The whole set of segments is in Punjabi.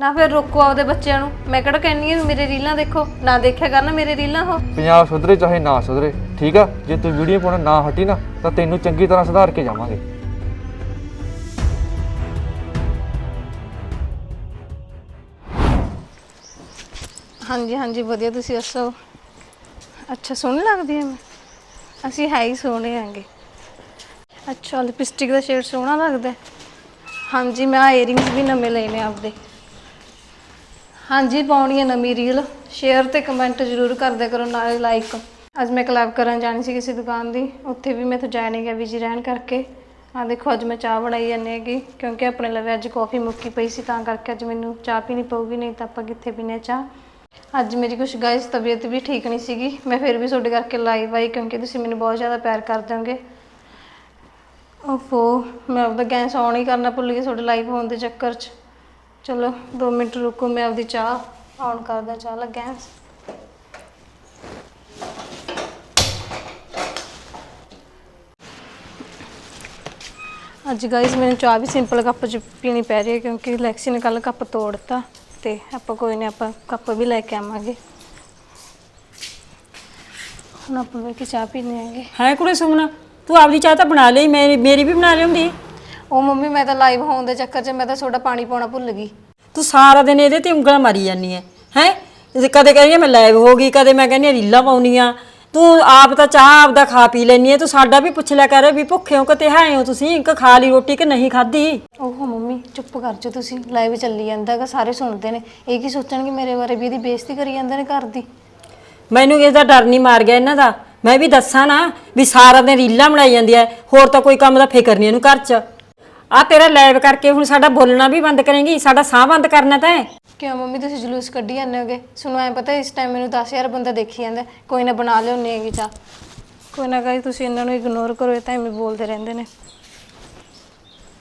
ਨਾ ਫਿਰ ਰੋਕੋ ਆਪਦੇ ਬੱਚਿਆਂ ਨੂੰ। ਮੈਂ ਕਿਹੜਾ ਕਹਿੰਨੀ ਆ ਮੇਰੇ ਰੀਲਾਂ ਦੇਖੋ ਨਾ ਦੇਖਿਆ ਕਰਨ ਮੇਰੇ ਰੀਲਾਂ ਉਹ। ਪੰਜਾਬ ਸੁਧਰੇ ਚਾਹੇ ਨਾ ਸੁਧਰੇ ਠੀਕ ਆ? ਜੇ ਤੂੰ ਵੀਡੀਓ ਪਾਉਣਾ ਨਾ ਹਟੀ ਨਾ ਤਾਂ ਤੈਨੂੰ ਚੰਗੀ ਤਰ੍ਹਾਂ ਸੁਧਾਰ ਕੇ ਜਾਵਾਂਗੇ। ਹਾਂਜੀ ਹਾਂਜੀ ਵਧੀਆ ਤੁਸੀਂ ਦੱਸੋ? ਅੱਛਾ ਸੋਹਣੀ ਲੱਗਦੀ ਹੈ ਮੈਂ? ਅਸੀਂ ਹੈ ਹੀ ਸੋਹਣੇ ਆਂਗੇ ਅੱਛਾ ਲਿਪਸਟਿਕ ਦਾ ਸ਼ੇਡ ਸੋਹਣਾ ਲੱਗਦਾ ਹੈ। ਹਾਂਜੀ ਮੈਂ ਆ ਏਅਰਿੰਗਸ ਵੀ ਨਵੇਂ ਲਏ ਨੇ ਆਪਦੇ। ਹਾਂਜੀ, ਪਾਉਣੀ ਹੈ ਨਵੀਂ ਰੀਲ ਸ਼ੇਅਰ ਤੇ ਕਮੈਂਟ ਜ਼ਰੂਰ ਕਰਦੇ ਕਰੋ, ਨਾਲੇ ਲਾਈਕ ਅੱਜ ਮੈਂ ਕਲੈਬ ਕਰਨ ਜਾਣੀ ਸੀ ਕਿਸੇ ਦੁਕਾਨ ਦੀ, ਉੱਥੇ ਵੀ ਮੈਂ ਤੋਂ ਜਾ ਨਹੀਂ ਗਿਆ ਬਿਜ਼ੀ ਰਹਿਣ ਕਰਕੇ। ਆ ਦੇਖੋ, ਅੱਜ ਮੈਂ ਚਾਹ ਬਣਾਈ ਜਾਂਦੀ ਹੈਗੀ, ਕਿਉਂਕਿ ਆਪਣੇ ਲਵੇ ਅੱਜ ਕਾਫੀ ਮੁੱਕੀ ਪਈ ਸੀ, ਤਾਂ ਕਰਕੇ ਅੱਜ ਮੈਨੂੰ ਚਾਹ ਪੀਣੀ ਪਊਗੀ, ਨਹੀਂ ਤਾਂ ਆਪਾਂ ਕਿੱਥੇ ਪੀਨੇ ਆ ਚਾਹ। ਅੱਜ ਮੇਰੀ ਕੁਛ ਗਾਇਸ ਤਬੀਅਤ ਵੀ ਠੀਕ ਨਹੀਂ ਸੀਗੀ, ਮੈਂ ਫਿਰ ਵੀ ਤੁਹਾਡੇ ਕਰਕੇ ਲਾਈਵ ਆਈ, ਕਿਉਂਕਿ ਤੁਸੀਂ ਮੈਨੂੰ ਬਹੁਤ ਜ਼ਿਆਦਾ ਪਿਆਰ ਕਰਦੇ ਹੋਗੇ ਓਫੋ, ਮੈਂ ਆਪਦਾ ਗੈਸ ਆਨ ਹੀ ਕਰਨਾ ਭੁੱਲ ਗਈ ਤੁਹਾਡੇ ਲਾਈਵ ਹੋਣ ਦੇ ਚੱਕਰ 'ਚ। ਚਲੋ 2 ਮਿੰਟ ਰੁਕੋ, ਮੈਂ ਆਪਦੀ ਚਾਹ ਔਨ ਕਰਦਾ, ਚਾਹ ਲਾ ਗੈਸ ਅੱਜ ਗਾਇਸ ਮੈਨੂੰ ਚਾਹ ਵੀ ਸਿੰਪਲ ਕੱਪ 'ਚ ਪੀਣੀ ਪੈ ਰਹੀ ਹੈ ਕਿਉਂਕਿ ਲੈਕਸੀ ਨੇ ਕੱਲ ਕੱਪ ਤੋੜਤਾ ਤੇ ਆਪਾਂ ਕੋਈ ਨਹੀਂ ਆਪਾਂ ਕੱਪ ਵੀ ਲੈ ਕੇ ਆਵਾਂਗੇ। ਹੁਣ ਆਪਾਂ ਬੈ ਕੇ ਚਾਹ ਪੀਣੇ ਆਂਗੇ। ਹੈ ਕੁੜੇ ਸੁਮਨਾ, ਤੂੰ ਆਪਦੀ ਚਾਹ ਤਾਂ ਬਣਾ ਲਈ, ਮੇਰੀ ਮੇਰੀ ਵੀ ਬਣਾ ਲਿਆਉਂਦੀ। ਉਹ ਮੰਮੀ ਮੈਂ ਤਾਂ ਲਾਈਵ ਹੋਣ ਦੇ ਚੱਕਰ 'ਚ ਮੈਂ ਤਾਂ ਤੁਹਾਡਾ ਪਾਣੀ ਪਾਉਣਾ ਭੁੱਲ ਗਈ। ਤੂੰ ਸਾਰਾ ਦਿਨ ਇਹਦੇ ਤੇ ਉਂਗਲਾਂ ਮਾਰੀ ਜਾਂਦੀ ਐ ਹੈ? ਕਦੇ ਕਹਿੰਦੀ ਆ ਮੈਂ ਲਾਈਵ ਹੋ ਗਈ ਕਦੇ ਮੈਂ ਕਹਿੰਦੀ ਆ ਰੀਲਾਂ ਪਾਉਣੀਆਂ। ਤੂੰ ਆਪ ਤਾਂ ਚਾਹ ਆਪਦਾ ਖਾ ਪੀ ਲੈਣੀ ਐ ਤੂੰ ਸਾਡਾ ਵੀ ਪੁੱਛ ਲਿਆ ਕਰ ਵੀ ਭੁੱਖੇ ਹੋ ਕਿਤੇ ਹੈ ਹੋ ਤੁਸੀਂ ਕਿ ਖਾ ਲਈ ਰੋਟੀ ਕਿ ਨਹੀਂ ਖਾਧੀ? ਓਹੋ ਮੰਮੀ ਚੁੱਪ ਕਰ ਜਾ ਤੁਸੀਂ ਲਾਈਵ ਚੱਲੀ ਜਾਂਦਾ ਹੈਗਾ ਸਾਰੇ ਸੁਣਦੇ ਨੇ। ਇਹ ਕੀ ਸੋਚਣਗੇ ਮੇਰੇ ਬਾਰੇ ਵੀ ਇਹਦੀ ਬੇਇੱਜ਼ਤੀ ਕਰੀ ਜਾਂਦੇ ਨੇ ਘਰ ਦੀ? ਮੈਨੂੰ ਇਸ ਦਾ ਡਰ ਨਹੀਂ ਮਾਰ ਗਿਆ ਇਹਨਾਂ ਦਾ। ਮੈਂ ਵੀ ਦੱਸਾਂ ਨਾ ਵੀ ਸਾਰਾ ਦਿਨ ਰੀਲਾਂ ਬਣਾਈ ਜਾਂਦੀ ਐ ਹੋਰ ਤਾਂ ਕੋਈ ਕੰਮ ਦਾ ਫਿਕਰ ਨਹੀਂ ਇਹਨੂੰ ਘਰ 'ਚ। ਆ ਤੇਰਾ ਲਾਈਵ ਕਰਕੇ ਹੁਣ ਸਾਡਾ ਬੋਲਣਾ ਵੀ ਬੰਦ ਕਰੇਂਗੀ ਸਾਡਾ ਸਾਹ ਬੰਦ ਕਰਨਾ ਤਾਂ ਹੈ। ਕਿਉਂ ਮੰਮੀ ਤੁਸੀਂ ਜਲੂਸ ਕੱਢੀ ਜਾਂਦੇ ਹੋਗੇ? ਸੁਣੋ ਐ ਪਤਾ ਇਸ ਟਾਈਮ ਮੈਨੂੰ 10000 ਬੰਦਾ ਦੇਖੀ ਜਾਂਦਾ ਕੋਈ ਨਾ ਬਣਾ ਲਿਆਉਣੀ ਹੈਗੀ ਚਾਹ। ਕੋਈ ਨਾ ਗਾਈ ਤੁਸੀਂ ਇਹਨਾਂ ਨੂੰ ਇਗਨੋਰ ਕਰੋ ਇਹ ਤਾਂ ਐਵੇਂ ਬੋਲਦੇ ਰਹਿੰਦੇ ਨੇ।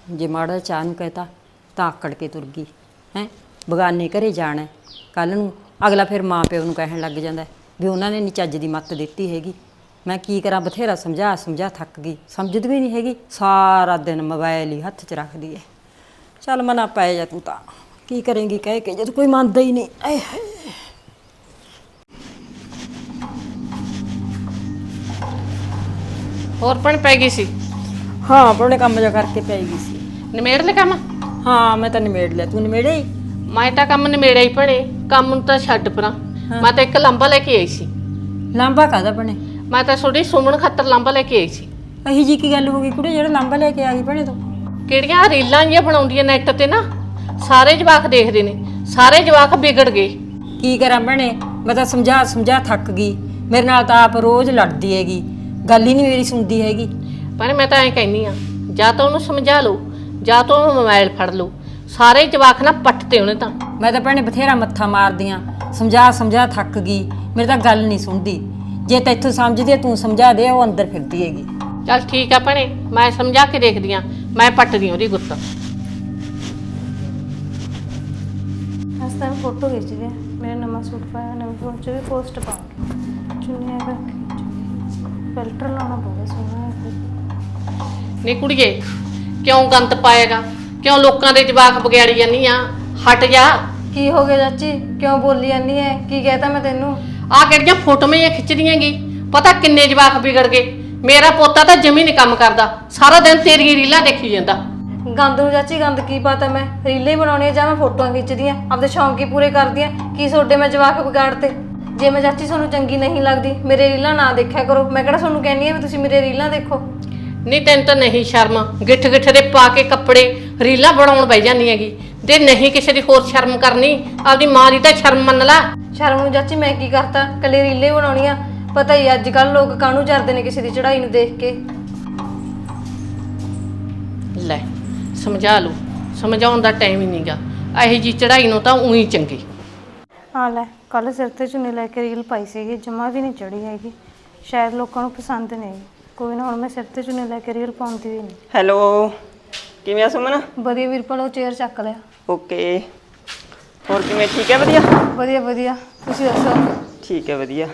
ਜੇ ਮਾੜਾ ਚਾਹ ਨੂੰ ਕਹਤਾ ਤਾਂ ਆਕੜ ਕੇ ਤੁਰ ਗਈ ਹੈ? ਬਗਾਨੇ ਘਰੇ ਜਾਣਾ ਕੱਲ ਨੂੰ ਅਗਲਾ ਫਿਰ ਮਾਂ ਪਿਓ ਨੂੰ ਕਹਿਣ ਲੱਗ ਜਾਂਦਾ ਹੈ ਵੀ ਉਹਨਾਂ ਨੇ ਨੀ ਚੱਜ ਦੀ ਮੱਤ ਦਿੱਤੀ ਹੈਗੀ। ਮੈਂ ਕੀ ਕਰਾਂ ਬਥੇਰਾ ਸਮਝਾ ਸਮਝਾ ਥੱਕ ਗਈ। ਸਮਝਦੀ ਵੀ ਨਹੀਂ ਹੈਗੀ ਸਾਰਾ ਦਿਨ ਮੋਬਾਈਲ ਹੀ ਹੱਥ 'ਚ ਰੱਖਦੀ ਹੈ ਚੱਲ ਮਨਾ ਪੈ ਜਾ ਤੂੰ ਤਾਂ। ਕੀ ਕਰੇਂਗੀ ਕਹਿ ਕੇ ਜਦ ਕੋਈ ਮੰਨਦਾ ਹੀ ਨਹੀਂ। ਆਏ ਹਾਏ। ਹੋਰ ਪਣ ਪੈ ਗਈ ਸੀ? ਹਾਂ ਆਪਣੇ ਕੰਮ ਜਾ ਕਰਕੇ ਪੈ ਗਈ ਸੀ। ਨਿਮੇੜ ਲੈ ਕੰਮ? ਹਾਂ ਮੈਂ ਤਾਂ ਨਿਮੇੜ ਲਿਆ। ਤੂੰ ਨਿਮੇੜਿਆ ਹੀ ਮੈਂ ਤਾਂ ਕੰਮ ਨਿਮੇੜਿਆ ਹੀ ਭਣੇ। ਕੰਮ ਨੂੰ ਤਾਂ ਛੱਡ ਪਰਾਂ। ਮੈਂ ਤਾਂ ਇੱਕ ਲੰਬਾ ਲੈ ਕੇ ਆਈ ਸੀ। ਲਾਂਬਾ ਕਾਦਾ ਬਣੇ ਮੈਂ ਤਾਂ ਛੋਟੀ ਸੁਮਨ ਖਾਤਰ ਲੰਬਾ ਲੈ ਕੇ ਆਈ ਸੀ। ਅਹੀ ਜੀ ਕੀ ਗੱਲ ਹੋ ਗਈ ਕੁੜੇ ਜਿਹੜਾ ਲਾਂਬਾ ਲੈ ਕੇ ਆ ਗਈ ਭਣੇ ਤੂੰ? ਕਿਹੜੀਆਂ ਰੀਲਾਂ ਜਿਹੀਆਂ ਬਣਾਉਂਦੀਆਂ ਨੈਟ ਤੇ ਨਾ? ਸਾਰੇ ਜਵਾਕ ਦੇਖਦੇ ਨੇ ਸਾਰੇ ਜਵਾਕ ਵਿਗੜ ਗਏ। ਕੀ ਕਰਾਂ ਭੈਣੇ ਮੈਂ ਤਾਂ ਸਮਝਾ ਸਮਝਾ ਥੱਕ ਗਈ। ਮੇਰੇ ਨਾਲ ਤਾਂ ਆਪ ਰੋਜ਼ ਲੜਦੀ ਹੈਗੀ ਗੱਲ ਹੀ ਨਹੀਂ ਮੇਰੀ ਸੁਣਦੀ ਹੈਗੀ। ਪਰ ਮੈਂ ਤਾਂ ਐਂ ਕਹਿੰਨੀ ਆ ਜਾਂ ਤਾਂ ਉਹਨੂੰ ਸਮਝਾ ਲਓ ਜਾਂ ਤਾਂ ਉਹਨੂੰ ਮੋਬਾਈਲ ਫੜ ਲਓ। ਸਾਰੇ ਜਵਾਕ ਨਾ ਪੱਟ ਤੇ ਉਹਨੇ ਤਾਂ। ਮੈਂ ਤਾਂ ਭੈਣੇ ਬਥੇਰਾ ਮੱਥਾ ਮਾਰਦੀਆਂ ਸਮਝਾ ਸਮਝਾ ਥੱਕ ਗਈ ਮੇਰੇ ਤਾਂ ਗੱਲ ਨਹੀਂ ਸੁਣਦੀ। ਜੇ ਤੈਥੋਂ ਸਮਝਦੀ ਹੈ, ਤੂੰ ਸਮਝਾ ਦੇ ਉਹ ਅੰਦਰ ਫਿਰਦੀ ਹੈਗੀ। ਚੱਲ ਠੀਕ ਆ ਭਣੇ ਮੈਂ ਸਮਝਾ ਕੇ ਦੇਖਦੀ ਆ ਮੈਂ ਪੱਟਦੀ ਉਹਦੀ ਗੁੱਤ ਅੱਜ ਤਾਂ ਫੋਟੋ ਖਿੱਚਦੀ ਹਾਂ ਮੇਰਾ ਨਵਾਂ ਸੂਟ ਪਾਇਆ ਨਵੇਂ ਫੋਨ 'ਚ ਵੀ ਪੋਸਟ ਪਾਉਂਗੀ ਚੁੰਨੀਆਂ ਕਰਕੇ ਫਿਲਟਰ ਲਾਉਣਾ ਪਊਗਾ ਸੋਹਣਾ ਜਿਹਾ। ਨੀ ਕੁੜੀਏ ਕਿਉਂ ਗੰਦ ਪਾਏਗਾ? ਕਿਉਂ ਲੋਕਾਂ ਦੇ ਜਵਾਕ ਬਗਿਆੜੀ ਜਾਂਦੀ ਆ? ਹਟ ਜਾ। ਕੀ ਹੋ ਗਿਆ ਚਾਚੀ? ਕਿਉਂ ਬੋਲੀ ਜਾਂਦੀ ਹੈ ਕੀ ਕਹਿਤਾ ਮੈਂ ਤੈਨੂੰ? ਆ ਕਿਹੜੀਆਂ ਫੋਟੋਆਂ ਹੀ ਖਿੱਚਦੀਆਂਗੀ ਪਤਾ ਕਿੰਨੇ ਜਵਾਕ ਵਿਗੜ ਗਏ? ਮੇਰਾ ਪੋਤਾ ਤਾਂ ਜਮੀ ਨਹੀਂ ਕੰਮ ਕਰਦਾ। ਸਾਰਾ ਦਿਨ ਤੇਰੀਆਂ ਰੀਲਾਂ ਦੇਖੀ ਜਾਂਦਾ। ਗੰਦ ਨੂੰ ਚਾਚੀ ਗੰਦ ਕੀ ਪਤਾ ਮੈਂ ਰੀਲਾਂ ਹੀ ਬਣਾਉਣੀਆਂ ਜਾਂ ਮੈਂ ਫੋਟੋਆਂ ਖਿੱਚਦੀਆਂ? ਆਪਦੇ ਸ਼ੌਂਕ ਹੀ ਪੂਰੇ ਕਰਦੀਆਂ। ਕੀ ਤੁਹਾਡੇ ਮੈਂ ਜਵਾਕ ਵਿਗਾੜਤੇ ਜੇ ਮੈਂ ਚਾਚੀ ਤੁਹਾਨੂੰ ਚੰਗੀ ਨਹੀਂ ਲੱਗਦੀ ਮੇਰੇ ਰੀਲਾਂ ਨਾ ਦੇਖਿਆ ਕਰੋ। ਮੈਂ ਕਿਹੜਾ ਤੁਹਾਨੂੰ ਕਹਿੰਨੀ ਆ ਵੀ ਤੁਸੀਂ ਮੇਰੇ ਰੀਲਾਂ ਦੇਖੋ? ਨਹੀਂ ਤੈਨੂੰ ਤਾਂ ਨਹੀਂ ਸ਼ਰਮ। ਗਿੱਠ ਗਿੱਠ ਦੇ ਪਾ ਕੇ ਕੱਪੜੇ ਰੀਲਾਂ ਬਣਾਉਣ ਬੈ ਜਾਂਦੀ ਹੈਗੀ। ਤੇ ਨਹੀਂ ਕਿਸੇ ਦੀ ਹੋਰ ਸ਼ਰਮ ਕਰਨੀ। ਆਪਦੀ ਮਾਂ ਦੀ ਤਾਂ ਸ਼ਰਮ ਮੰਨ ਲੈ। ਸ਼ਰਮ ਨੂੰ ਚਾਚੀ ਮੈਂ ਕੀ ਕਰਤਾ? ਕੱਲੀ ਰੀਲਾਂ ਬਣਾਉਣੀਆਂ ਪਤਾ ਹੀ ਅੱਜ ਕੱਲ ਲੋਕ ਕਾਹਨੂੰ ਜਰਦੇ ਨੇ ਕਿਸੇ ਦੀ ਚੜਾਈ ਨੂੰ ਦੇਖ ਕੇ। ਲੈ ਸਮਝਾ ਲਓ। ਸਮਝਾਉਣ ਦਾ ਟਾਈਮ ਹੀ ਨਹੀਂਗਾ। ਇਹੋ ਜੀ ਚੜਾਈ ਨੂੰ ਤਾਂ ਉਹੀ ਚੰਗੀ। ਹਾਂ ਲੈ ਕੱਲ ਸਿਰ ਤੇ ਚੁੰਨੀ ਲੈ ਕੇ ਰੀਲ ਪਾਈ ਸੀਗੀ ਜਮਾ ਵੀ ਨਹੀਂ ਚੜੀ ਹੈਗੀ। ਸ਼ਾਇਦ ਲੋਕਾਂ ਨੂੰ ਪਸੰਦ ਨਹੀਂ ਕੋਈ ਨਾ ਹੁਣ ਮੈਂ ਸਿਰ ਤੇ ਚੁੰਨੀ ਲੈ ਕੇ ਰੀਲ ਪਾਉਂਦੀ ਵੀ ਨਹੀਂ। ਹੈਲੋ ਕਿਵੇਂ ਆ ਸੁਮਨ? ਵਧੀਆ ਵੀਰਪਾਲ ਉਹ ਚੇਅਰ ਚੱਕ ਲਿਆ। ਓਕੇ ਹੋਰ ਕਿਵੇਂ? ਠੀਕ ਹੈ ਵਧੀਆ? ਵਧੀਆ ਵਧੀਆ। ਤੁਸੀਂ ਦੱਸੋ? ਠੀਕ ਹੈ ਵਧੀਆ।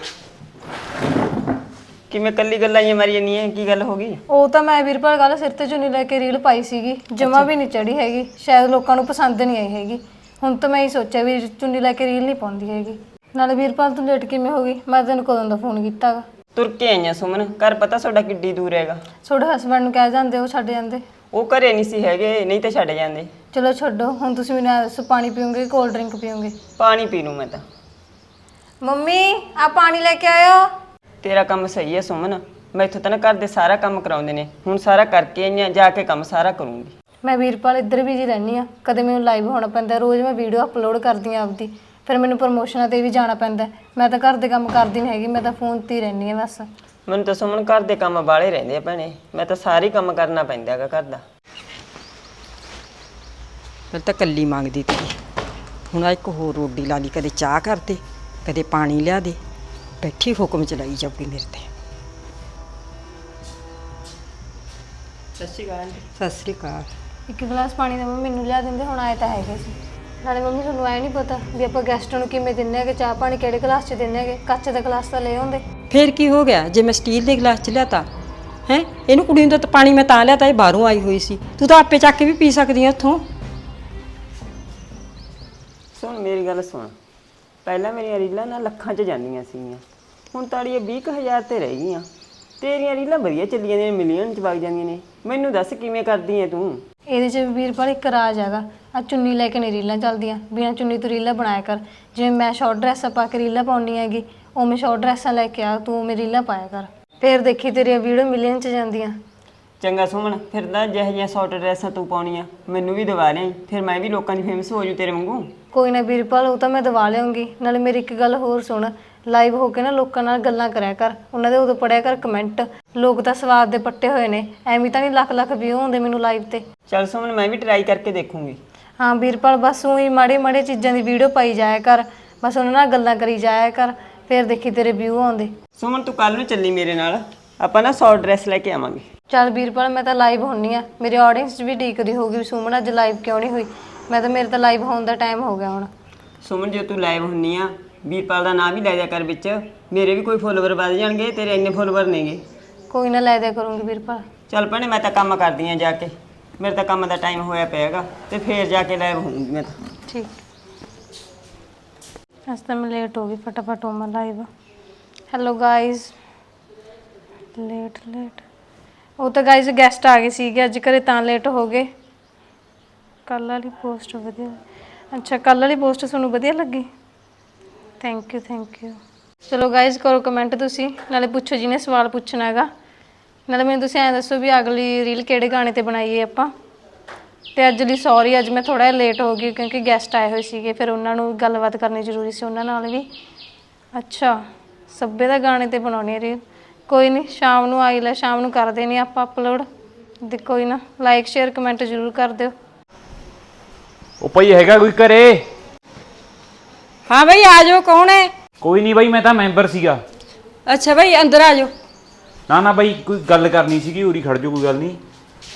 ਕਿਵੇਂ ਕੱਲੀ ਗੱਲਾਂ ਹੀ ਮਾਰੀ ਜਾਂਦੀ ਹੈ ਕੀ ਗੱਲ ਹੋ ਗਈ? ਉਹ ਤਾਂ ਮੈਂ ਵੀਰਪਾਲ ਕੱਲ ਸਿਰ ਤੇ ਚੁੰਨੀ ਲੈ ਕੇ ਰੀਲ ਪਾਈ ਸੀਗੀ। ਜਮਾ ਵੀ ਨਹੀਂ ਚੜੀ ਹੈਗੀ। ਸ਼ਾਇਦ ਲੋਕਾਂ ਨੂੰ ਪਸੰਦ ਨਹੀਂ ਆਈ ਹੈਗੀ। ਹੁਣ ਤਾਂ ਮੈਂ ਹੀ ਸੋਚਿਆ ਵੀ ਚੁੰਨੀ ਲੈ ਕੇ ਰੀਲ ਨਹੀਂ ਪਾਉਂਦੀ ਹੈਗੀ। ਨਾਲੇ ਵੀਰਪਾਲ ਤੂੰ ਲੇਟ ਕਿਵੇਂ ਹੋ ਗਈ? ਮੈਂ ਤੈਨੂੰ ਕਦੋਂ ਦਾ ਫੋਨ ਕੀਤਾਗਾ? ਤੁਰ ਕੇ ਆਈਆਂ ਸੁਮਨ। ਘਰ ਪਤਾ ਤੁਹਾਡਾ ਕਿੱਡੀ ਦੂਰ ਹੈਗਾ? ਤੁਹਾਡੇ ਹਸਬੰਡ ਨੂੰ ਕਹਿ ਜਾਂਦੇ ਉਹ ਛੱਡ ਜਾਂਦੇ। ਉਹ ਘਰੇ ਨਹੀਂ ਸੀ ਹੈਗੇ ਨਹੀਂ ਤਾਂ ਛੱਡ ਜਾਂਦੇ। ਚਲੋ ਛੱਡੋ ਹੁਣ ਤੁਸੀਂ ਮੈਨੂੰ ਦੱਸੋ ਪਾਣੀ ਪੀਓਗੇ ਕੋਲਡ ਡਰਿੰਕ ਪੀਓਗੇ? ਪਾਣੀ ਪੀ ਲੂੰ ਮੈਂ ਤਾਂ। ਮੰਮੀ ਆ ਪਾਣੀ ਲੈ ਕੇ ਆਇਓ। ਤੇਰਾ ਕੰਮ ਸਹੀ ਹੈ ਸੁਮਨ। ਮੈਥੋਂ ਤਾਂ ਨਾ ਘਰ ਦੇ ਸਾਰਾ ਕੰਮ ਕਰਾਉਂਦੇ ਨੇ। ਹੁਣ ਸਾਰਾ ਕਰਕੇ ਆਈਆਂ ਜਾ ਕੇ ਕੰਮ ਸਾਰਾ ਕਰੂੰਗੀ। ਮੈਂ ਵੀਰਪਾਲ ਇੱਧਰ ਵੀ ਜੀ ਰਹਿੰਦੀ ਆ ਕਦੇ ਮੈਨੂੰ ਲਾਈਵ ਹੋਣਾ ਪੈਂਦਾ ਰੋਜ਼ ਮੈਂ ਵੀਡੀਓ ਅਪਲੋਡ ਕਰਦੀ ਆ ਆਪਦੀ। ਫਿਰ ਮੈਨੂੰ ਪ੍ਰਮੋਸ਼ਨਾਂ ਤੇ ਵੀ ਜਾਣਾ ਪੈਂਦਾ। ਮੈਂ ਤਾਂ ਘਰ ਦੇ ਕੰਮ ਕਰਦੀ ਨਹੀਂ ਹੈਗੀ ਮੈਂ ਤਾਂ ਫੋਨ ਤੇ ਹੀ ਰਹਿੰਦੀ ਆ ਬਸ। ਮੈਨੂੰ ਤਾਂ ਸੁਮਨ ਘਰ ਦੇ ਕੰਮ ਬਾਲੇ ਰਹਿੰਦੇ ਆ ਭੈਣੇ। ਮੈਂ ਤਾਂ ਸਾਰੇ ਕੰਮ ਕਰਨਾ ਪੈਂਦਾ ਹੈਗਾ ਘਰ ਦਾ। ਫਿਰ ਤਾਂ ਕੱਲੀ ਮੰਗਦੀ ਤੀ। ਹੁਣ ਆਹ ਇੱਕ ਹੋਰ ਰੋਟੀ ਲਾ ਲਈ ਕਦੇ ਚਾਹ ਕਰ ਦੇ ਕਦੇ ਪਾਣੀ ਲਿਆ ਦੇ। ਬੈਠੀ ਹੁਕਮ ਚਲਾਈ ਜਾਊਗੀ ਮੇਰੇ ਤੇ। ਸਤਿ ਸ਼੍ਰੀ ਅਕਾਲ ਸਤਿ ਸ੍ਰੀ ਅਕਾਲ। ਇੱਕ ਗਲਾਸ ਪਾਣੀ ਦਾ ਮੰਮੀ ਮੈਨੂੰ ਲਿਆ ਦਿੰਦੇ ਹੁਣ ਆਏ ਤਾਂ ਹੈਗੇ ਸੀ। ਨਾਲੇ ਮੰਮੀ ਤੁਹਾਨੂੰ ਐ ਨਹੀਂ ਪਤਾ ਵੀ ਆਪਾਂ ਗੈਸਟਾਂ ਨੂੰ ਕਿਵੇਂ ਦਿੰਨੇ ਹੈਗੇ ਚਾਹ ਪਾਣੀ ਕਿਹੜੇ ਗਲਾਸ 'ਚ ਦਿੰਨੇ ਹੈਗੇ ਕੱਚ ਦਾ ਗਲਾਸ ਤਾਂ ਲੈ ਆਉਂਦੇ ਫੇਰ ਕੀ ਹੋ ਗਿਆ? ਜੇ ਮੈਂ ਸਟੀਲ ਦੇ ਗਲਾਸ ਚ ਲਿਆਤਾ ਹੈ? ਇਹਨੂੰ ਕੁੜੀ ਨੂੰ ਤਾਂ ਪਾਣੀ ਮੈਂ ਤਾਂ ਲਿਆਤਾ ਇਹ ਬਾਹਰੋਂ ਆਈ ਹੋਈ ਸੀ। ਤੂੰ ਤਾਂ ਆਪੇ ਚੱਕ ਕੇ ਵੀ ਪੀ ਸਕਦੀ ਆ ਉੱਥੋਂ। ਸੁਣ, ਮੇਰੀ ਗੱਲ ਸੁਣ। ਪਹਿਲਾਂ ਮੇਰੀਆਂ ਰੀਲਾਂ ਨਾ ਲੱਖਾਂ 'ਚ ਜਾਂਦੀਆਂ ਸੀਗੀਆਂ। ਹੁਣ ਤਾੜੀਆਂ 20000 ਤੇ ਰਹਿ ਗਈਆਂ। ਤੇਰੀਆਂ ਰੀਲਾਂ ਵਧੀਆ ਚੱਲੀਆਂ ਨੇ, ਮਿਲੀਅਨ 'ਚ ਵਗ ਜਾਂਦੀਆਂ ਨੇ। ਮੈਨੂੰ ਦੱਸ ਕਿਵੇਂ ਕਰਦੀ ਐ ਤੂੰ? ਇਹਦੇ 'ਚ ਵੀ ਵੀਰਪਾਲ ਇੱਕ ਰਾਜ ਹੈਗਾ। ਆ ਚੁੰਨੀ ਲੈ ਕੇ ਨਹੀਂ ਰੀਲਾਂ ਚੱਲਦੀਆਂ। ਬਿਨਾਂ ਚੁੰਨੀ ਤੋਂ ਰੀਲਾਂ ਬਣਾਇਆ ਕਰ। ਜਿਵੇਂ ਮੈਂ ਸ਼ਾਰਟ ਡਰੈਸਾਂ ਪਾ ਕੇ ਰੀਲਾਂ ਪਾਉਣੀ ਹੈਗੀ, ਉਵੇਂ ਸ਼ਾਰਟ ਡਰੈਸਾਂ ਲੈ ਕੇ ਆ। ਤੂੰ ਉਵੇਂ ਰੀਲਾਂ ਪਾਇਆ ਕਰ। ਫੇਰ ਦੇਖੀ ਤੇਰੀਆਂ ਵੀਡੀਓ ਮਿਲੀਅਨ 'ਚ ਜਾਂਦੀਆਂ। ਚੰਗਾ ਸੁਮਨ ਫਿਰ ਤਾਂ ਜਿਹੋ ਜਿਹੀਆਂ ਸ਼ਾਰਟ ਡਰੈਸਾਂ ਤੂੰ ਪਾਉਣੀਆਂ ਮੈਨੂੰ ਵੀ ਦਵਾ ਲਿਆਈ ਫਿਰ ਮੈਂ ਵੀ ਲੋਕਾਂ ਦੀ ਫੇਮਸ ਹੋ ਜੂ ਤੇਰੇ ਵਾਂਗੂ। ਕੋਈ ਨਾ ਵੀਰਪਾਲ ਉਹ ਤਾਂ ਮੈਂ ਦਵਾ ਲਿਆਉਂਗੀ ਨਾਲੇ ਮੇਰੀ ਇੱਕ ਗੱਲ ਹੋਰ ਸੁਣ ਲਾਈਵ ਹੋ ਕੇ ਨਾ ਲੋਕਾਂ ਨਾਲ ਗੱਲਾਂ ਕਰਿਆ ਕਰ ਉਹਨਾਂ ਦੇ ਉਦੋਂ ਪੜਿਆ ਕਰ ਕਮੈਂਟ ਲੋਕ ਤਾਂ ਸਵਾਦ ਦੇ ਪੱਟੇ ਹੋਏ ਨੇ ਐਵੇਂ ਤਾਂ ਨਹੀਂ ਲੱਖ ਲੱਖ ਵਿਊ ਹੁੰਦੇ ਮੈਨੂੰ ਲਾਈਵ ਤੇ। ਚੱਲ ਸੁਮਨ ਮੈਂ ਵੀ ਟਰਾਈ ਕਰਕੇ ਦੇਖੂੰਗੀ। ਹਾਂ ਵੀਰਪਾਲ ਬਸ ਉਹੀ ਮਾੜੇ ਮਾੜੇ ਚੀਜ਼ਾਂ ਦੀ ਵੀਡੀਓ ਪਾਈ ਜਾਇਆ ਕਰ ਬਸ ਉਹਨਾਂ ਨਾਲ ਗੱਲਾਂ ਕਰੀ ਜਾਇਆ ਕਰ ਫੇਰ ਦੇਖੀ ਤੇਰੇ ਵਿਊ ਆਉਂਦੇ। ਸੁਮਨ ਤੂੰ ਕੱਲ ਨੂੰ ਚੱਲੀ ਮੇਰੇ ਨਾਲ ਆਪਾਂ ਨਾ ਸ਼ਾਰਟ ਡਰੈਸ ਲੈ ਕੇ ਆਵਾਂਗੇ। ਚੱਲ ਵੀਰਪਾਲ ਮੈਂ ਤਾਂ ਲਾਈਵ ਹੁੰਨੀ ਆ। ਮੇਰੇ ਆਡੀਅנס ਵੀ ਢੀਕਦੀ ਹੋਊਗੀ ਵੀ ਸੁਮਨ ਅੱਜ ਲਾਈਵ ਕਿਉਂ ਨਹੀਂ ਹੋਈ? ਮੈਂ ਤਾਂ ਮੇਰੇ ਤਾਂ ਲਾਈਵ ਹੋਣ ਦਾ ਟਾਈਮ ਹੋ ਗਿਆ ਹੁਣ। ਸੁਮਨ ਜੇ ਤੂੰ ਲਾਈਵ ਹੁੰਨੀ ਆ ਵੀਰਪਾਲ ਦਾ ਨਾਮ ਵੀ ਲੈ ਜਾ ਕਰ ਵਿੱਚ। ਮੇਰੇ ਵੀ ਕੋਈ ਫੋਲੋਵਰ ਵੱਧ ਜਾਣਗੇ ਤੇਰੇ ਇੰਨੇ ਫੋਲੋਵਰ ਨੇਗੇ। ਕੋਈ ਨਾ ਲੈ ਦਿਆ ਕਰੂੰਗੀ ਵੀਰਪਾਲ। ਚੱਲ ਭੈਣੇ ਮੈਂ ਤਾਂ ਕੰਮ ਕਰਦੀ ਆ ਜਾ ਕੇ। ਮੇਰੇ ਤਾਂ ਕੰਮ ਦਾ ਟਾਈਮ ਹੋਇਆ ਪਿਆਗਾ ਤੇ ਫੇਰ ਜਾ ਕੇ ਲਾਈਵ ਹੋਊਂਗੀ ਮੈਂ ਤਾਂ। ਠੀਕ। ਅੱਜ ਤਾਂ ਮੈਂ ਲੇਟ ਹੋ ਗਈ ਫਟਾਫਟ ਹੋਵਾਂ live hello guys late late ਉਹ ਤਾਂ ਗਾਇਜ਼ ਗੈਸਟ ਆ ਗਏ ਸੀਗੇ, ਅੱਜ ਘਰੇ ਤਾਂ ਲੇਟ ਹੋ ਗਏ। ਕੱਲ ਵਾਲੀ ਪੋਸਟ ਵਧੀਆ। ਅੱਛਾ ਕੱਲ ਵਾਲੀ ਪੋਸਟ ਤੁਹਾਨੂੰ ਵਧੀਆ ਲੱਗੀ? ਥੈਂਕ ਯੂ ਥੈਂਕ ਯੂ ਚਲੋ ਗਾਇਜ਼ ਕਰੋ ਕਮੈਂਟ ਤੁਸੀਂ, ਨਾਲੇ ਪੁੱਛੋ ਜਿਹਨੇ ਸਵਾਲ ਪੁੱਛਣਾ ਹੈਗਾ। ਨਾਲੇ ਮੈਨੂੰ ਤੁਸੀਂ ਐਂ ਦੱਸੋ ਵੀ ਅਗਲੀ ਰੀਲ ਕਿਹੜੇ ਗਾਣੇ ਤੇ ਬਣਾਈਏ ਆਪਾਂ। ਤੇ ਅੱਜ ਲਈ ਸੌਰੀ ਅੱਜ ਮੈਂ ਥੋੜਾ ਲੇਟ ਹੋ ਗਈ ਕਿਉਂਕਿ ਗੈਸਟ ਆਏ ਹੋਏ ਸੀਗੇ, ਫਿਰ ਉਹਨਾਂ ਨੂੰ ਗੱਲਬਾਤ ਕਰਨੀ ਜ਼ਰੂਰੀ ਸੀ ਉਹਨਾਂ ਨਾਲ ਵੀ। ਅੱਛਾ ਸੱਬੇ ਦਾ ਗਾਣੇ ਤੇ ਬਣਾਉਣੀ ਹੈ ਰੀਲ ਕੋਈ ਨਹੀਂ ਸ਼ਾਮ ਨੂੰ ਆਈ ਲੈ ਸ਼ਾਮ ਨੂੰ ਕਰ ਦੇਣੀ ਆਪਾਂ ਅਪਲੋਡ ਤੇ ਕੋਈ ਨਾ ਲਾਈਕ ਸ਼ੇਅਰ ਕਮੈਂਟ ਜ਼ਰੂਰ ਕਰ ਦਿਓ। ਉਹ ਭਾਈ ਹੈਗਾ ਕੋਈ ਘਰੇ? ਹਾਂ ਬਈ ਆ ਜਾਓ ਕੌਣ ਹੈ? ਕੋਈ ਨਹੀਂ ਬਾਈ ਮੈਂ ਤਾਂ ਮੈਂਬਰ ਸੀਗਾ। ਅੱਛਾ ਬਈ ਅੰਦਰ ਆ ਜਾਓ। ਨਾ ਨਾ ਬਾਈ ਕੋਈ ਗੱਲ ਕਰਨੀ ਸੀਗੀ ਉਰੀ ਖੜ ਜਾਓ ਕੋਈ ਗੱਲ ਨਹੀਂ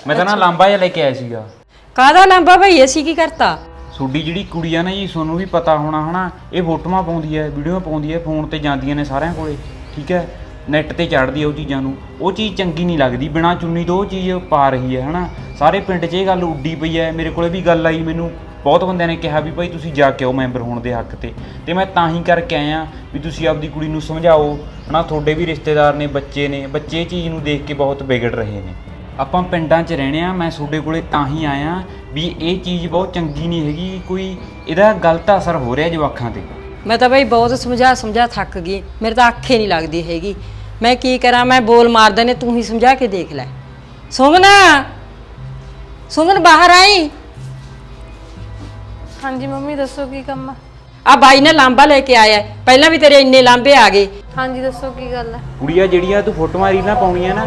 ਮੈਂ ਤਾਂ ਨਾ ਲਾਂਬਾ ਜਿਹਾ ਲੈ ਕੇ ਆਇਆ ਸੀਗਾ। ਕਾਹਦਾ ਲੰਬਾ ਬਈ ਅਸੀਂ ਕੀ ਕਰਤਾ? ਤੁਹਾਡੀ ਜਿਹੜੀ ਕੁੜੀ ਆ ਨਾ ਜੀ ਤੁਹਾਨੂੰ ਵੀ ਪਤਾ ਹੋਣਾ ਹਨਾ ਇਹ ਫੋਟੋਆਂ ਪਾਉਂਦੀ ਹੈ ਵੀਡੀਓ ਪਾਉਂਦੀ ਹੈ ਫੋਨ ਤੇ ਜਾਂਦੀਆਂ ਨੇ ਸਾਰਿਆਂ ਕੋਲੇ ਠੀਕ ਹੈ? ਨੈੱਟ ਤੇ ਚੜਦੀ ਉਹ ਚੀਜ਼ਾਂ ਨੂੰ। ਉਹ ਚੀਜ਼ ਚੰਗੀ ਨਹੀਂ ਲੱਗਦੀ। ਬਿਨਾ ਚੁੰਨੀ ਤੋਂ ਉਹ ਚੀਜ਼ ਪਾ ਰਹੀ ਹੈ, ਹਨਾ? ਸਾਰੇ ਪਿੰਡ 'ਚ ਇਹ ਗੱਲ ਉੱਡੀ ਪਈ ਹੈ। ਮੇਰੇ ਕੋਲੇ ਵੀ ਗੱਲ ਆਈ ਮੈਨੂੰ। ਬਹੁਤ ਬੰਦਿਆਂ ਨੇ ਕਿਹਾ ਵੀ ਭਾਈ ਤੁਸੀਂ ਜਾ ਕੇ ਆਓ ਮੈਂਬਰ ਹੋਣ ਦੇ ਹੱਕ ਤੇ। ਤੇ ਮੈਂ ਤਾਂ ਹੀ ਕਰਕੇ ਆਇਆ ਵੀ ਤੁਸੀਂ ਆਪਦੀ ਕੁੜੀ ਨੂੰ ਸਮਝਾਓ, ਹਨਾ? ਤੁਹਾਡੇ ਵੀ ਰਿਸ਼ਤੇਦਾਰ ਨੇ, ਬੱਚੇ ਨੇ। ਬੱਚੇ ਇਹ ਚੀਜ਼ ਨੂੰ ਦੇਖ ਕੇ ਬਹੁਤ ਵਿਗੜ ਰਹੇ ਨੇ। ਆਪਾਂ ਪਿੰਡਾਂ 'ਚ ਰਹਿਣੇ ਆ ਮੈਂ ਤੁਹਾਡੇ ਕੋਲੇ ਤਾਂ ਹੀ ਆਇਆ ਵੀ ਇਹ ਚੀਜ਼ ਬਹੁਤ ਚੰਗੀ ਨਹੀਂ ਹੈਗੀ। ਕੋਈ ਇਹਦਾ ਗਲਤ ਅਸਰ ਹੋ ਰਿਹਾ ਜਵਾਖਾਂ ਤੇ। ਮੈਂ ਤਾਂ ਬਈ ਬਹੁਤ ਸਮਝਾ ਸਮਝਾ ਥੱਕ ਗਈ। ਮੇਰੇ ਤਾਂ ਅੱਖੇ ਨਹੀਂ ਲੱਗਦੀ ਹੈਗੀ। ਮੈਂ ਕੀ ਕਰਾਂ? ਮੈਂ ਬੋਲ ਮਾਰਦਾ ਨੇ ਤੂੰ ਹੀ ਸਮਝਾ ਕੇ ਦੇਖ ਲੈ। ਸੁਮਨ! ਸੁਮਨ ਬਾਹਰ ਆਈ? ਹਾਂਜੀ ਮੰਮੀ ਦੱਸੋ ਕੀ ਕੰਮ ਆ? ਆ ਬਾਈ ਨੇ ਲਾਂਬਾ ਲੈ ਕੇ ਆਇਆ। ਹੈ। ਪਹਿਲਾਂ ਵੀ ਤੇਰੇ ਇੰਨੇ ਲਾਂਬੇ ਆ ਗਏ। ਹਾਂਜੀ ਦੱਸੋ ਕੀ ਗੱਲ ਹੈ ਕੁੜੀਆਂ ਜਿਹੜੀਆਂ ਤੂੰ ਫੋਟੋਆਂ ਰੀਲਾਂ ਪਾਉਣੀਆਂ ਨਾ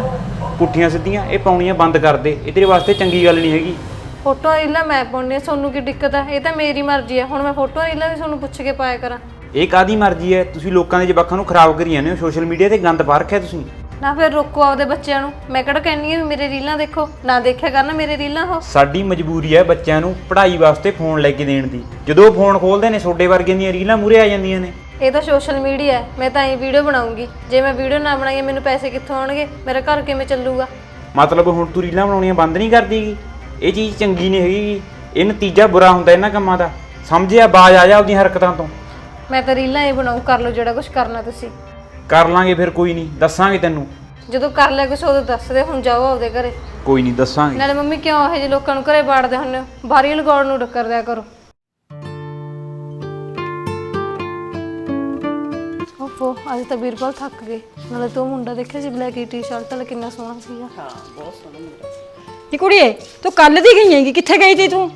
ਪੁੱਠੀਆਂ ਸਿੱਧੀਆਂ ਇਹ ਪਾਉਣੀਆਂ ਬੰਦ ਕਰ ਦੇ। ਇਹ ਤੇਰੇ ਵਾਸਤੇ ਚੰਗੀ ਗੱਲ ਨਹੀਂ ਹੈਗੀ। ਫੋਟੋ ਰੀਲਾਂ ਮੈਂ ਪਾਉਣੀ ਆ ਤੁਹਾਨੂੰ ਕੀ ਦਿੱਕਤ ਆ? ਇਹ ਤਾਂ ਮੇਰੀ ਮਰਜ਼ੀ ਆ। ਹੁਣ ਮੈਂ ਫੋਟੋ ਰੀਲਾਂ ਵੀ ਤੁਹਾਨੂੰ ਪੁੱਛ ਕੇ ਪਾਇਆ ਕਰਾਂ। ਇਹ ਕਾਦੀ ਮਰਜ਼ੀ ਹੈ? ਤੁਸੀਂ ਲੋਕਾਂ ਦੇ ਜਵਾਕਾਂ ਨੂੰ ਖਰਾਬ ਕਰੀ ਜਾਂਦੇ ਹੋ। ਸੋਸ਼ਲ ਮੀਡੀਆ ਤੇ ਗੰਦ ਪਾ ਰੱਖਿਆ ਤੁਸੀਂ। ਨਾ ਫਿਰ ਰੋਕੋ ਆਪਦੇ ਬੱਚਿਆਂ ਨੂੰ। ਮੈਂ ਕਿਹੜਾ ਕਹਿੰਨੀ ਆ ਮੇਰੇ ਰੀਲਾਂ ਦੇਖੋ। ਨਾ ਦੇਖਿਆ ਕਰਨਾ ਮੇਰੇ ਰੀਲਾਂ ਉਹ। ਸਾਡੀ ਮਜਬੂਰੀ ਹੈ ਬੱਚਿਆਂ ਨੂੰ ਪੜ੍ਹਾਈ ਵਾਸਤੇ ਫੋਨ ਲੈ ਕੇ ਦੇਣ ਦੀ। ਜਦੋਂ ਫੋਨ ਖੋਲਦੇ ਨੇ ਛੋਡੇ ਵਰਗੇ ਦੀਆਂ ਰੀਲਾਂ ਮੂਰੇ ਆ ਜਾਂਦੀਆਂ ਨੇ। ਇਹ ਤਾਂ ਸੋਸ਼ਲ ਮੀਡੀਆ ਹੈ। ਮੈਂ ਤਾਂ ਇਹ ਵੀਡੀਓ ਬਣਾਉਂਗੀ। ਜੇ ਮੈਂ ਵੀਡੀਓ ਨਾ ਬਣਾਈ ਮੈਨੂੰ ਪੈਸੇ ਕਿੱਥੋਂ ਆਉਣਗੇ? ਮੇਰਾ ਘਰ ਕਿਵੇਂ ਚੱਲੂਗਾ? ਮਤਲਬ ਹੁਣ ਤੂੰ ਰੀਲਾਂ ਬਣਾਉਣੀਆਂ ਬੰਦ ਨਹੀਂ ਕਰਦੀਗੀ ਇਹ ਚੀਜ਼ ਚੰਗੀ ਨਹੀਂ ਹੈਗੀ ਇਹ ਨਤੀਜਾ ਬੁਰਾ ਹੁੰਦਾ ਇਹਨਾਂ ਕੰਮਾਂ ਦਾ। ਸਮਝਿਆ ਬਾਜ ਆ ਜਾ ਆਪਦੀਆਂ ਹਰਕਤਾਂ ਤੋਂ। ਮੈਂ ਤਾਂ ਰੀਲਾਂ ਹੀ ਬਣਾਉ ਕਰ ਲਓ ਜਿਹੜਾ ਕੁਝ ਕਰਨਾ ਤੁਸੀਂ। ਕਰ ਲਾਂਗੇ ਫਿਰ ਕੋਈ ਨਹੀਂ ਦੱਸਾਂਗੇ ਤੈਨੂੰ। ਜਦੋਂ ਕਰ ਲਿਆ ਕੁਛ ਉਦੋਂ ਦੱਸ ਦੇ ਹੁਣ ਜਾਓ ਆਪਦੇ ਘਰੇ। ਕੋਈ ਨਹੀਂ ਦੱਸਾਂਗੇ। ਨਾਲੇ ਮੰਮੀ ਕਿਉਂ ਇਹੋ ਜਿਹੇ ਲੋਕਾਂ ਨੂੰ ਘਰੇ ਬਾੜਦੇ ਹੁੰਦੇ ਹੋ? ਬਾਰੀ ਲਗਾਉਣ ਨੂੰ ਡੱਕਰ ਦਿਆ ਕਰੋ। ਓਹੋ ਅੱਜ ਤਾਂ ਵੀਰਪਾਲ ਥੱਕ ਗਏ। ਨਾਲੇ ਤੂੰ ਮੁੰਡਾ ਦੇਖਿਆ ਸੀ ਬਲੈਕ ਟੀ-ਸ਼ਰਟ ਵਾਲਾ ਕਿੰਨਾ ਸੋਹਣਾ ਸੀਗਾ। ਨੀ ਕੁੜੀਏ ਤੂੰ ਕੱਲ ਦੀ ਗਈ ਹੈਗੀ ਕਿੱਥੇ ਗਈ ਤੀ ਤੂੰ?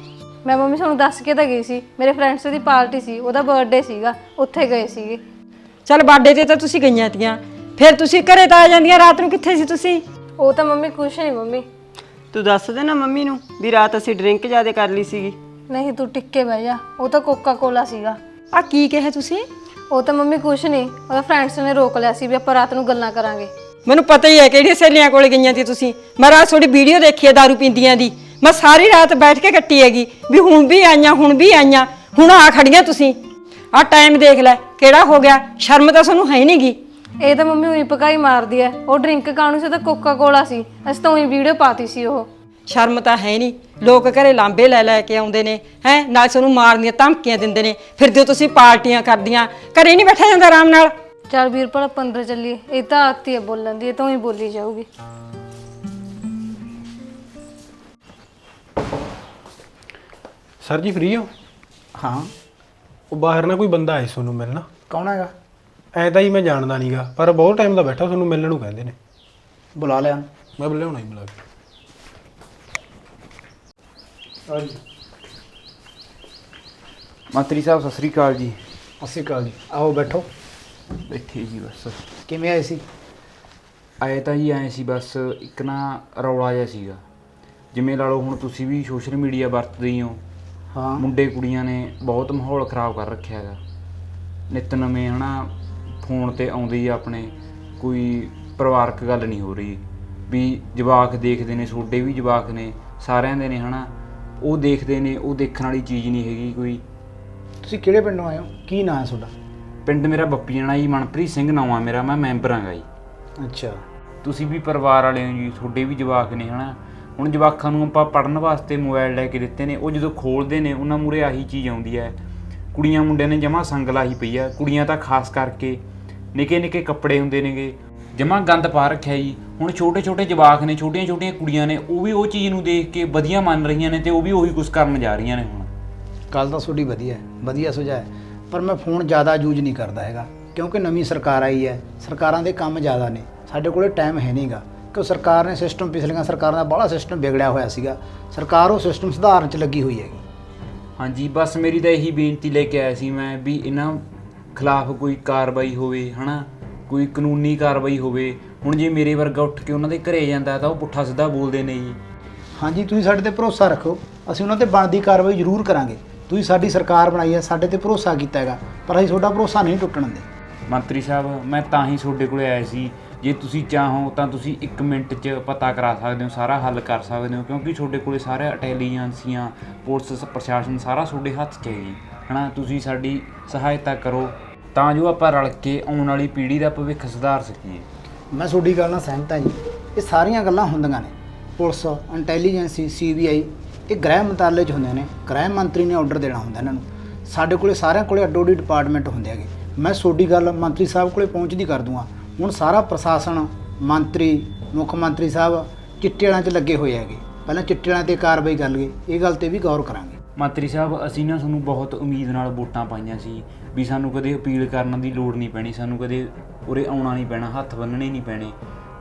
ਮੈਂ ਮੰਮੀ ਤੁਹਾਨੂੰ ਦੱਸ ਕੇ ਤਾਂ ਗਈ ਸੀ ਮੇਰੇ ਫਰੈਂਡਸ ਦੀ ਪਾਰਟੀ ਸੀ ਉਹਦਾ ਬਰਥਡੇ ਸੀਗਾ ਉੱਥੇ ਗਏ ਸੀਗੇ। ਚੱਲ ਬਾਡੇ ਤੇ ਤਾਂ ਤੁਸੀਂ ਗਈਆਂ ਤੀਆਂ ਫਿਰ ਤੁਸੀਂ ਘਰੇ ਤਾਂ ਆ ਜਾਂਦੀਆਂ ਰਾਤ ਨੂੰ ਕਿੱਥੇ ਸੀ ਤੁਸੀਂ? ਉਹ ਤਾਂ ਮੰਮੀ ਕੁਛ ਨਹੀਂ ਮੰਮੀ। ਤੂੰ ਦੱਸ ਦੇ ਨਾ ਮੰਮੀ ਨੂੰ ਵੀ ਰਾਤ ਅਸੀਂ ਡਰਿੰਕ ਜ਼ਿਆਦਾ ਕਰ ਲਈ ਸੀਗੀ। ਨਹੀਂ ਤੂੰ ਟਿੱਕੇ ਬਹਿ ਜਾ ਉਹ ਤਾਂ ਕੋਕਾ ਕੋਲਾ ਸੀਗਾ। ਆ ਕੀ ਕਹੇ ਤੁਸੀਂ? ਉਹ ਤਾਂ ਮੰਮੀ ਕੁਛ ਨਹੀਂ ਉਹਦਾ ਫਰੈਂਡਸ ਨੇ ਰੋਕ ਲਿਆ ਸੀ ਵੀ ਆਪਾਂ ਰਾਤ ਨੂੰ ਗੱਲਾਂ ਕਰਾਂਗੇ। ਮੈਨੂੰ ਪਤਾ ਹੀ ਹੈ ਕਿਹੜੀਆਂ ਸਹੇਲੀਆਂ ਕੋਲ ਗਈਆਂ ਤੀ ਤੁਸੀਂ। ਮੈਂ ਰਾਤ ਤੁਹਾਡੀ ਵੀਡੀਓ ਦੇਖੀ ਹੈ दारू ਪੀਂਦੀਆਂ ਦੀ। ਮੈਂ ਸਾਰੀ ਰਾਤ ਬੈਠ ਕੇ ਕੱਟੀ ਹੈਗੀ ਵੀ ਹੁਣ ਵੀ ਆਈਆਂ ਹੁਣ ਵੀ ਆਈਆਂ। ਹੁਣ ਆ ਖੜੀਆਂ ਤੁਸੀਂ। ਆ ਟਾਈਮ ਦੇਖ ਲੈ ਕਿਹੜਾ ਹੋ ਗਿਆ? ਸ਼ਰਮ ਤਾਂ ਤੁਹਾਨੂੰ ਹੈ ਨਹੀਂਗੀ ਇਹ ਤਾਂ ਮੰਮੀ ਉਹੀ ਪਕਾਈ ਮਾਰਦੀ ਐ। ਉਹ ਡਰਿੰਕ ਕਾਣੂ ਸੀ ਤਾਂ ਕੋਕਾ ਕੋਲਾ ਸੀ। ਅਸੀਂ ਤਾਂ ਉਹੀ ਵੀਡੀਓ ਪਾਤੀ ਸੀ ਉਹ। ਸ਼ਰਮ ਤਾਂ ਹੈ ਨਹੀਂ ਲੋਕ ਘਰੇ ਲਾਂਬੇ ਲੈ ਲੈ ਕੇ ਆਉਂਦੇ ਨੇ ਹੈ? ਨਾਲ ਤੁਹਾਨੂੰ ਮਾਰਨ ਦੀਆਂ ਧਮਕੀਆਂ ਦਿੰਦੇ ਨੇ। ਫਿਰਦੇ ਹੋ ਤੁਸੀਂ ਪਾਰਟੀਆਂ ਕਰਦੀਆਂ ਘਰੇ ਨਹੀਂ ਬੈਠਾ ਜਾਂਦਾ ਆਰਾਮ ਨਾਲ? ਚੱਲ ਵੀਰਪਾਲ ਆਪਾਂ ਅੰਦਰ ਚੱਲੀਏ। ਇਹ ਤਾਂ ਆਤੀ ਬੋਲਣ ਦੀ ਇਹ ਤਾਂ ਉਹੀ ਬੋਲੀ ਜਾਊਗੀ। ਸਰ ਜੀ ਫ੍ਰੀ ਹੋ? ਹਾਂ। ਉਹ ਬਾਹਰ ਨਾ ਕੋਈ ਬੰਦਾ ਆਇਆ ਤੁਹਾਨੂੰ ਮਿਲਣਾ। ਕੌਣ ਹੈਗਾ? ਐ ਤਾਂ ਹੀ ਮੈਂ ਜਾਣਦਾ ਨਹੀਂਗਾ ਪਰ ਬਹੁਤ ਟਾਈਮ ਦਾ ਬੈਠਾ ਤੁਹਾਨੂੰ ਮਿਲਣ ਨੂੰ ਕਹਿੰਦੇ ਨੇ। ਬੁਲਾ ਲਿਆ। ਮੈਂ ਬੁਲਾਉਣਾ ਹੀ ਬੁਲਾ ਕੇ। ਹਾਂਜੀ। ਮੰਤਰੀ ਸਾਹਿਬ ਸਤਿ ਸ੍ਰੀ ਅਕਾਲ ਜੀ। ਅਸੀਂ ਕਾਲ ਜੀ। ਆਓ ਬੈਠੋ। ਬੈਠੇ ਜੀ ਬਸ। ਕਿਵੇਂ ਆਏ ਸੀ? ਆਏ ਤਾਂ ਜੀ ਆਏ ਸੀ ਬਸ ਇੱਕ ਨਾ ਰੌਲਾ ਜਿਹਾ ਸੀਗਾ। ਜਿਵੇਂ ਲਾ ਲਓ ਹੁਣ ਤੁਸੀਂ ਵੀ ਸੋਸ਼ਲ ਮੀਡੀਆ ਵਰਤਦੇ ਹੀ ਹੋ। ਹਾਂ। ਮੁੰਡੇ ਕੁੜੀਆਂ ਨੇ ਬਹੁਤ ਮਾਹੌਲ ਖਰਾਬ ਕਰ ਰੱਖਿਆ ਹੈਗਾ। ਨਿਤ ਨਵੇਂ ਹਨਾ ਫੋਨ ਤੇ ਆਉਂਦੇ ਹੀ ਆਪਣੇ ਕੋਈ ਪਰਿਵਾਰਕ ਗੱਲ ਨਹੀਂ ਹੋ ਰਹੀ। ਵੀ ਜਵਾਕ ਦੇਖਦੇ ਨੇ ਛੋਡੇ ਵੀ ਜਵਾਕ ਨੇ ਸਾਰਿਆਂ ਦੇ ਨੇ ਹਨਾ। ਉਹ ਦੇਖਦੇ ਨੇ ਉਹ ਦੇਖਣ ਵਾਲੀ ਚੀਜ਼ ਨਹੀਂ ਹੈਗੀ ਕੋਈ। ਤੁਸੀਂ ਕਿਹੜੇ ਪਿੰਡੋਂ ਆਏ ਹੋ? ਕੀ ਨਾਂ ਹੈ ਤੁਹਾਡਾ? ਪਿੰਡ ਮੇਰਾ ਬੱਪੀ ਜਾਣਾ ਜੀ ਮਨਪ੍ਰੀਤ ਸਿੰਘ ਨਾਮ ਆ ਮੇਰਾ ਮੈਂ ਮੈਂਬਰ ਆਂਗਾ ਜੀ। ਅੱਛਾ। ਤੁਸੀਂ ਵੀ ਪਰਿਵਾਰ ਵਾਲੇ ਹੋ ਜੀ ਤੁਹਾਡੇ ਵੀ ਜਵਾਕ ਨੇ ਹਨਾ। ਹੁਣ ਜਵਾਕਾਂ ਨੂੰ ਆਪਾਂ ਪੜਨ ਵਾਸਤੇ ਮੋਬਾਈਲ ਲੈ ਕੇ ਦਿੱਤੇ ਨੇ, ਉਹ ਜਦੋਂ ਖੋਲਦੇ ਨੇ, ਉਹਨਾਂ ਮੂਰੇ ਆਹੀ ਚੀਜ਼ ਆਉਂਦੀ ਹੈ। ਕੁੜੀਆਂ ਮੁੰਡਿਆਂ ਨੇ ਜਮਾ ਸੰਗ ਲਾਹੀ ਪਈ ਆ ਕੁੜੀਆਂ ਤਾਂ ਖਾਸ ਕਰਕੇ ਨਿੱਕੇ ਨਿੱਕੇ ਕੱਪੜੇ ਹੁੰਦੇ ਨੇਗੇ। ਜਮਾ ਗੰਦ ਪਾ ਰੱਖਿਆ ਜੀ। ਹੁਣ ਛੋਟੇ ਛੋਟੇ ਜਵਾਕ ਨੇ ਛੋਟੀਆਂ ਛੋਟੀਆਂ ਕੁੜੀਆਂ ਨੇ, ਉਹ ਵੀ ਉਹ ਚੀਜ਼ ਨੂੰ ਦੇਖ ਕੇ ਵਧੀਆ ਮੰਨ ਰਹੀਆਂ ਨੇ ਤੇ ਉਹ ਵੀ ਉਹੀ ਕੁਝ ਕਰਨ ਜਾ ਰਹੀਆਂ ਨੇ ਹੁਣ। ਗੱਲ ਤਾਂ ਤੁਹਾਡੀ ਵਧੀਆ ਹੈ, ਵਧੀਆ ਸੁਝਾਅ ਹੈ। ਪਰ ਮੈਂ ਫੋਨ ਜ਼ਿਆਦਾ ਯੂਜ਼ ਨਹੀਂ ਕਰਦਾ ਹੈਗਾ, ਕਿਉਂਕਿ ਨਵੀਂ ਸਰਕਾਰ ਆਈ ਹੈ। ਸਰਕਾਰਾਂ ਦੇ ਕੰਮ ਜ਼ਿਆਦਾ ਨੇ। ਸਾਡੇ ਕੋਲੇ ਟਾਈਮ ਹੈ ਨਹੀਂਗਾ ਕਿਉਂ ਸਰਕਾਰ ਨੇ ਸਿਸਟਮ ਪਿਛਲੀਆਂ ਸਰਕਾਰਾਂ ਦਾ ਬੜਾ ਸਿਸਟਮ ਵਿਗੜਿਆ ਹੋਇਆ ਸੀਗਾ। ਸਰਕਾਰ ਉਹ ਸਿਸਟਮ ਸੁਧਾਰਨ 'ਚ ਲੱਗੀ ਹੋਈ ਹੈਗੀ। ਹਾਂਜੀ ਬਸ ਮੇਰੀ ਤਾਂ ਇਹੀ ਬੇਨਤੀ ਲੈ ਕੇ ਆਇਆ ਸੀ ਮੈਂ ਵੀ ਇਹਨਾਂ ਖਿਲਾਫ ਕੋਈ ਕਾਰਵਾਈ ਹੋਵੇ ਹਨਾ? ਕੋਈ ਕਾਨੂੰਨੀ ਕਾਰਵਾਈ ਹੋਵੇ। ਹੁਣ ਜੇ ਮੇਰੇ ਵਰਗਾ ਉੱਠ ਕੇ ਉਹਨਾਂ ਦੇ ਘਰੇ ਜਾਂਦਾ ਤਾਂ ਉਹ ਪੁੱਠਾ ਸਿੱਧਾ ਬੋਲਦੇ ਨੇ ਜੀ। ਹਾਂਜੀ ਤੁਸੀਂ ਸਾਡੇ ਤੇ ਭਰੋਸਾ ਰੱਖੋ। ਅਸੀਂ ਉਹਨਾਂ ਤੇ ਬਣਦੀ ਕਾਰਵਾਈ ਜ਼ਰੂਰ ਕਰਾਂਗੇ। ਤੁਸੀਂ ਸਾਡੀ ਸਰਕਾਰ ਬਣਾਈ ਹੈ ਸਾਡੇ ਤੇ ਭਰੋਸਾ ਕੀਤਾ ਹੈਗਾ ਪਰ ਅਸੀਂ ਤੁਹਾਡਾ ਭਰੋਸਾ ਨਹੀਂ ਟੁੱਟਣ ਦਿੰਦੇ। ਮੰਤਰੀ ਸਾਹਿਬ ਮੈਂ ਤਾਂ ਹੀ ਤੁਹਾਡੇ ਕੋਲੇ ਆਇਆ ਸੀ। ਜੇ ਤੁਸੀਂ ਚਾਹੋ ਤਾਂ ਤੁਸੀਂ 1 ਮਿੰਟ 'ਚ ਪਤਾ ਕਰਾ ਸਕਦੇ ਹੋ, ਸਾਰਾ ਹੱਲ ਕਰ ਸਕਦੇ ਹੋ, ਕਿਉਂਕਿ ਤੁਹਾਡੇ ਕੋਲੇ ਸਾਰੇ ਇੰਟੈਲੀਜੈਂਸੀਆਂ ਪੁਲਿਸ ਪ੍ਰਸ਼ਾਸਨ ਸਾਰਾ ਤੁਹਾਡੇ ਹੱਥ 'ਚ ਹੈ ਜੀ। ਹਨਾ, ਤੁਸੀਂ ਸਾਡੀ ਸਹਾਇਤਾ ਕਰੋ, ਤਾਂ ਜੋ ਆਪਾਂ ਰਲ ਕੇ ਆਉਣ ਵਾਲੀ ਪੀੜ੍ਹੀ ਦਾ ਭਵਿੱਖ ਸੁਧਾਰ ਸਕੀਏ। ਮੈਂ ਤੁਹਾਡੀ ਗੱਲ ਨਾਲ ਸਹਿਮਤ ਹਾਂ ਜੀ। ਇਹ ਸਾਰੀਆਂ ਗੱਲਾਂ ਹੁੰਦੀਆਂ ਨੇ। ਪੁਲਿਸ ਇੰਟੈਲੀਜੈਂਸੀ ਸੀਬੀਆਈ ਇਹ ਗ੍ਰਹਿ ਮੰਤਰਾਲੇ 'ਚ ਹੁੰਦੇ ਨੇ। ਗ੍ਰਹਿ ਮੰਤਰੀ ਨੇ ਆਰਡਰ ਦੇਣਾ ਹੁੰਦਾ ਇਹਨਾਂ ਨੂੰ। ਸਾਡੇ ਕੋਲੇ ਸਾਰਿਆਂ ਕੋਲੇ ਅੱਡੋ ਅੱਡੀ ਡਿਪਾਰਟਮੈਂਟ ਹੁੰਦੇ ਹੈਗੇ। ਮੈਂ ਤੁਹਾਡੀ ਗੱਲ ਮੰਤਰੀ ਸਾਹਿਬ ਕੋਲੇ ਪਹੁੰਚਦੀ ਕਰ ਦੂੰਗਾ। ਹੁਣ ਸਾਰਾ ਪ੍ਰਸ਼ਾਸਨ ਮੰਤਰੀ ਮੁੱਖ ਮੰਤਰੀ ਸਾਹਿਬ ਚਿੱਟੇ ਵਾਲਿਆਂ 'ਚ ਲੱਗੇ ਹੋਏ ਹੈਗੇ। ਪਹਿਲਾਂ ਚਿੱਟੇ ਵਾਲਿਆਂ ਤੇ ਕਾਰਵਾਈ ਕਰ ਲਈਏ ਇਹ ਗੱਲ ਤੇ ਵੀ ਗੌਰ ਕਰਾਂਗੇ। ਮੰਤਰੀ ਸਾਹਿਬ ਅਸੀਂ ਨਾ ਤੁਹਾਨੂੰ ਬਹੁਤ ਉਮੀਦ ਨਾਲ ਵੋਟਾਂ ਪਾਈਆਂ ਸੀ ਵੀ ਸਾਨੂੰ ਕਦੇ ਅਪੀਲ ਕਰਨ ਦੀ ਲੋੜ ਨਹੀਂ ਪੈਣੀ ਸਾਨੂੰ ਕਦੇ ਉਰੇ ਆਉਣਾ ਨਹੀਂ ਪੈਣਾ ਹੱਥ ਬੰਨਣੇ ਨਹੀਂ ਪੈਣੇ।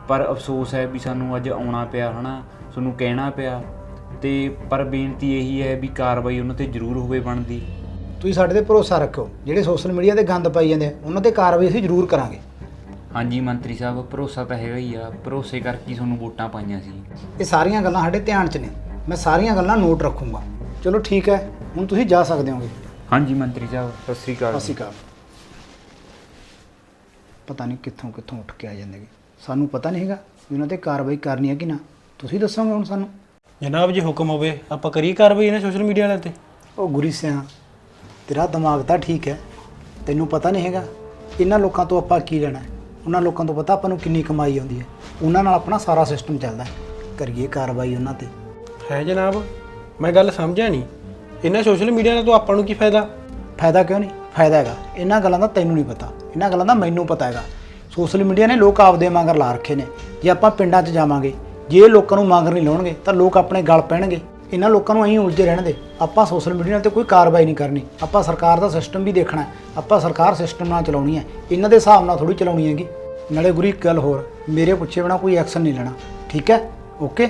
ਪਰ ਅਫਸੋਸ ਹੈ ਵੀ ਸਾਨੂੰ ਅੱਜ ਆਉਣਾ ਪਿਆ ਹਨਾ? ਤੁਹਾਨੂੰ ਕਹਿਣਾ ਪਿਆ। ਤੇ ਪਰ ਬੇਨਤੀ ਇਹੀ ਹੈ ਵੀ ਕਾਰਵਾਈ ਉਹਨਾਂ ਤੇ ਜ਼ਰੂਰ ਹੋਵੇ ਬਣਦੀ। ਤੁਸੀਂ ਸਾਡੇ ਤੇ ਭਰੋਸਾ ਰੱਖੋ ਜਿਹੜੇ ਸੋਸ਼ਲ ਮੀਡੀਆ ਤੇ ਗੰਦ ਪਾਈ ਜਾਂਦੇ ਆ, ਉਹਨਾਂ ਤੇ ਕਾਰਵਾਈ ਅਸੀਂ ਜ਼ਰੂਰ ਕਰਾਂਗੇ। ਹਾਂਜੀ ਮੰਤਰੀ ਸਾਹਿਬ ਭਰੋਸਾ ਤਾਂ ਹੈਗਾ ਹੀ ਆ। ਭਰੋਸੇ ਕਰਕੇ ਹੀ ਤੁਹਾਨੂੰ ਵੋਟਾਂ ਪਾਈਆਂ ਸੀ। ਇਹ ਸਾਰੀਆਂ ਗੱਲਾਂ ਸਾਡੇ ਧਿਆਨ 'ਚ ਨੇ। ਮੈਂ ਸਾਰੀਆਂ ਗੱਲਾਂ ਨੋਟ ਰੱਖੂੰਗਾ। ਚਲੋ ਠੀਕ ਹੈ ਹੁਣ ਤੁਸੀਂ ਜਾ ਸਕਦੇ ਹੋਗੇ। ਹਾਂਜੀ ਮੰਤਰੀ ਸਾਹਿਬ ਸਤਿ ਸ੍ਰੀ ਅਕਾਲ। ਸਤਿ ਸ਼੍ਰੀ ਅਕਾਲ। ਪਤਾ ਨਹੀਂ ਕਿੱਥੋਂ ਕਿੱਥੋਂ ਉੱਠ ਕੇ ਆ ਜਾਂਦੇ ਗੇ। ਸਾਨੂੰ ਪਤਾ ਨਹੀਂ ਹੈਗਾ ਵੀ ਉਹਨਾਂ ਤੇ ਕਾਰਵਾਈ ਕਰਨੀ ਹੈ ਕਿ ਨਾ। ਤੁਸੀਂ ਦੱਸੋਗੇ ਹੁਣ ਸਾਨੂੰ? ਜਨਾਬ ਜੇ ਹੁਕਮ ਹੋਵੇ ਆਪਾਂ ਕਰੀਏ ਕਾਰਵਾਈ ਇਹਨਾਂ ਸੋਸ਼ਲ ਮੀਡੀਆ ਵਾਲਿਆਂ ਤੇ? ਉਹ ਗੁਰੀ ਸਿਆ ਤੇਰਾ ਦਿਮਾਗ ਤਾਂ ਠੀਕ ਹੈ। ਤੈਨੂੰ ਪਤਾ ਨਹੀਂ ਹੈਗਾ ਇਹਨਾਂ ਲੋਕਾਂ ਤੋਂ ਆਪਾਂ ਕੀ ਲੈਣਾ ਹੈ? ਉਹਨਾਂ ਲੋਕਾਂ ਤੋਂ ਪਤਾ ਆਪਾਂ ਨੂੰ ਕਿੰਨੀ ਕਮਾਈ ਆਉਂਦੀ ਹੈ। ਉਹਨਾਂ ਨਾਲ ਆਪਣਾ ਸਾਰਾ ਸਿਸਟਮ ਚੱਲਦਾ ਹੈ। ਕਰੀਏ ਕਾਰਵਾਈ ਉਹਨਾਂ ਤੇ। ਹੈ ਜਨਾਬ ਮੈਂ ਗੱਲ ਸਮਝਿਆ ਨਹੀਂ। ਇਹਨਾਂ ਸੋਸ਼ਲ ਮੀਡੀਆ ਨਾਲ ਤੋਂ ਆਪਾਂ ਨੂੰ ਕੀ ਫਾਇਦਾ? ਫਾਇਦਾ ਕਿਉਂ ਨਹੀਂ? ਫਾਇਦਾ ਹੈਗਾ। ਇਹਨਾਂ ਗੱਲਾਂ ਦਾ ਤੈਨੂੰ ਨਹੀਂ ਪਤਾ। ਇਹਨਾਂ ਗੱਲਾਂ ਦਾ ਮੈਨੂੰ ਪਤਾ ਹੈਗਾ। ਸੋਸ਼ਲ ਮੀਡੀਆ ਨੇ ਲੋਕ ਆਪਦੇ ਮਗਰ ਲਾ ਰੱਖੇ ਨੇ। ਜੇ ਆਪਾਂ ਪਿੰਡਾਂ 'ਚ ਜਾਵਾਂਗੇ ਜੇ ਲੋਕਾਂ ਨੂੰ ਮਗਰ ਨਹੀਂ ਲਾਉਣਗੇ ਤਾਂ ਲੋਕ ਆਪਣੇ ਗਲ ਪੈਣਗੇ। ਇਹਨਾਂ ਲੋਕਾਂ ਨੂੰ ਐਂ ਉਲਝੇ ਰਹਿਣ ਦੇ। ਆਪਾਂ ਸੋਸ਼ਲ ਮੀਡੀਆ ਤੇ ਕੋਈ ਕਾਰਵਾਈ ਨਹੀਂ ਕਰਨੀ। ਆਪਾਂ ਸਰਕਾਰ ਦਾ ਸਿਸਟਮ ਵੀ ਦੇਖਣਾ ਹੈ। ਆਪਾਂ ਸਰਕਾਰ ਸਿਸਟਮ ਨਾਲ ਚਲਾਉਣੀ ਹੈ। ਇਹਨਾਂ ਦੇ ਹਿਸਾਬ ਨਾਲ ਥੋੜੀ ਚਲਾਉਣੀ ਹੈਗੀ। ਨਾਲੇ ਗੁਰੀ ਇੱਕ ਗੱਲ ਹੋਰ ਮੇਰੇ ਪੁੱਛੇ ਬਿਨਾ ਕੋਈ ਐਕਸ਼ਨ ਨਹੀਂ ਲੈਣਾ। ਠੀਕ ਹੈ? ਓਕੇ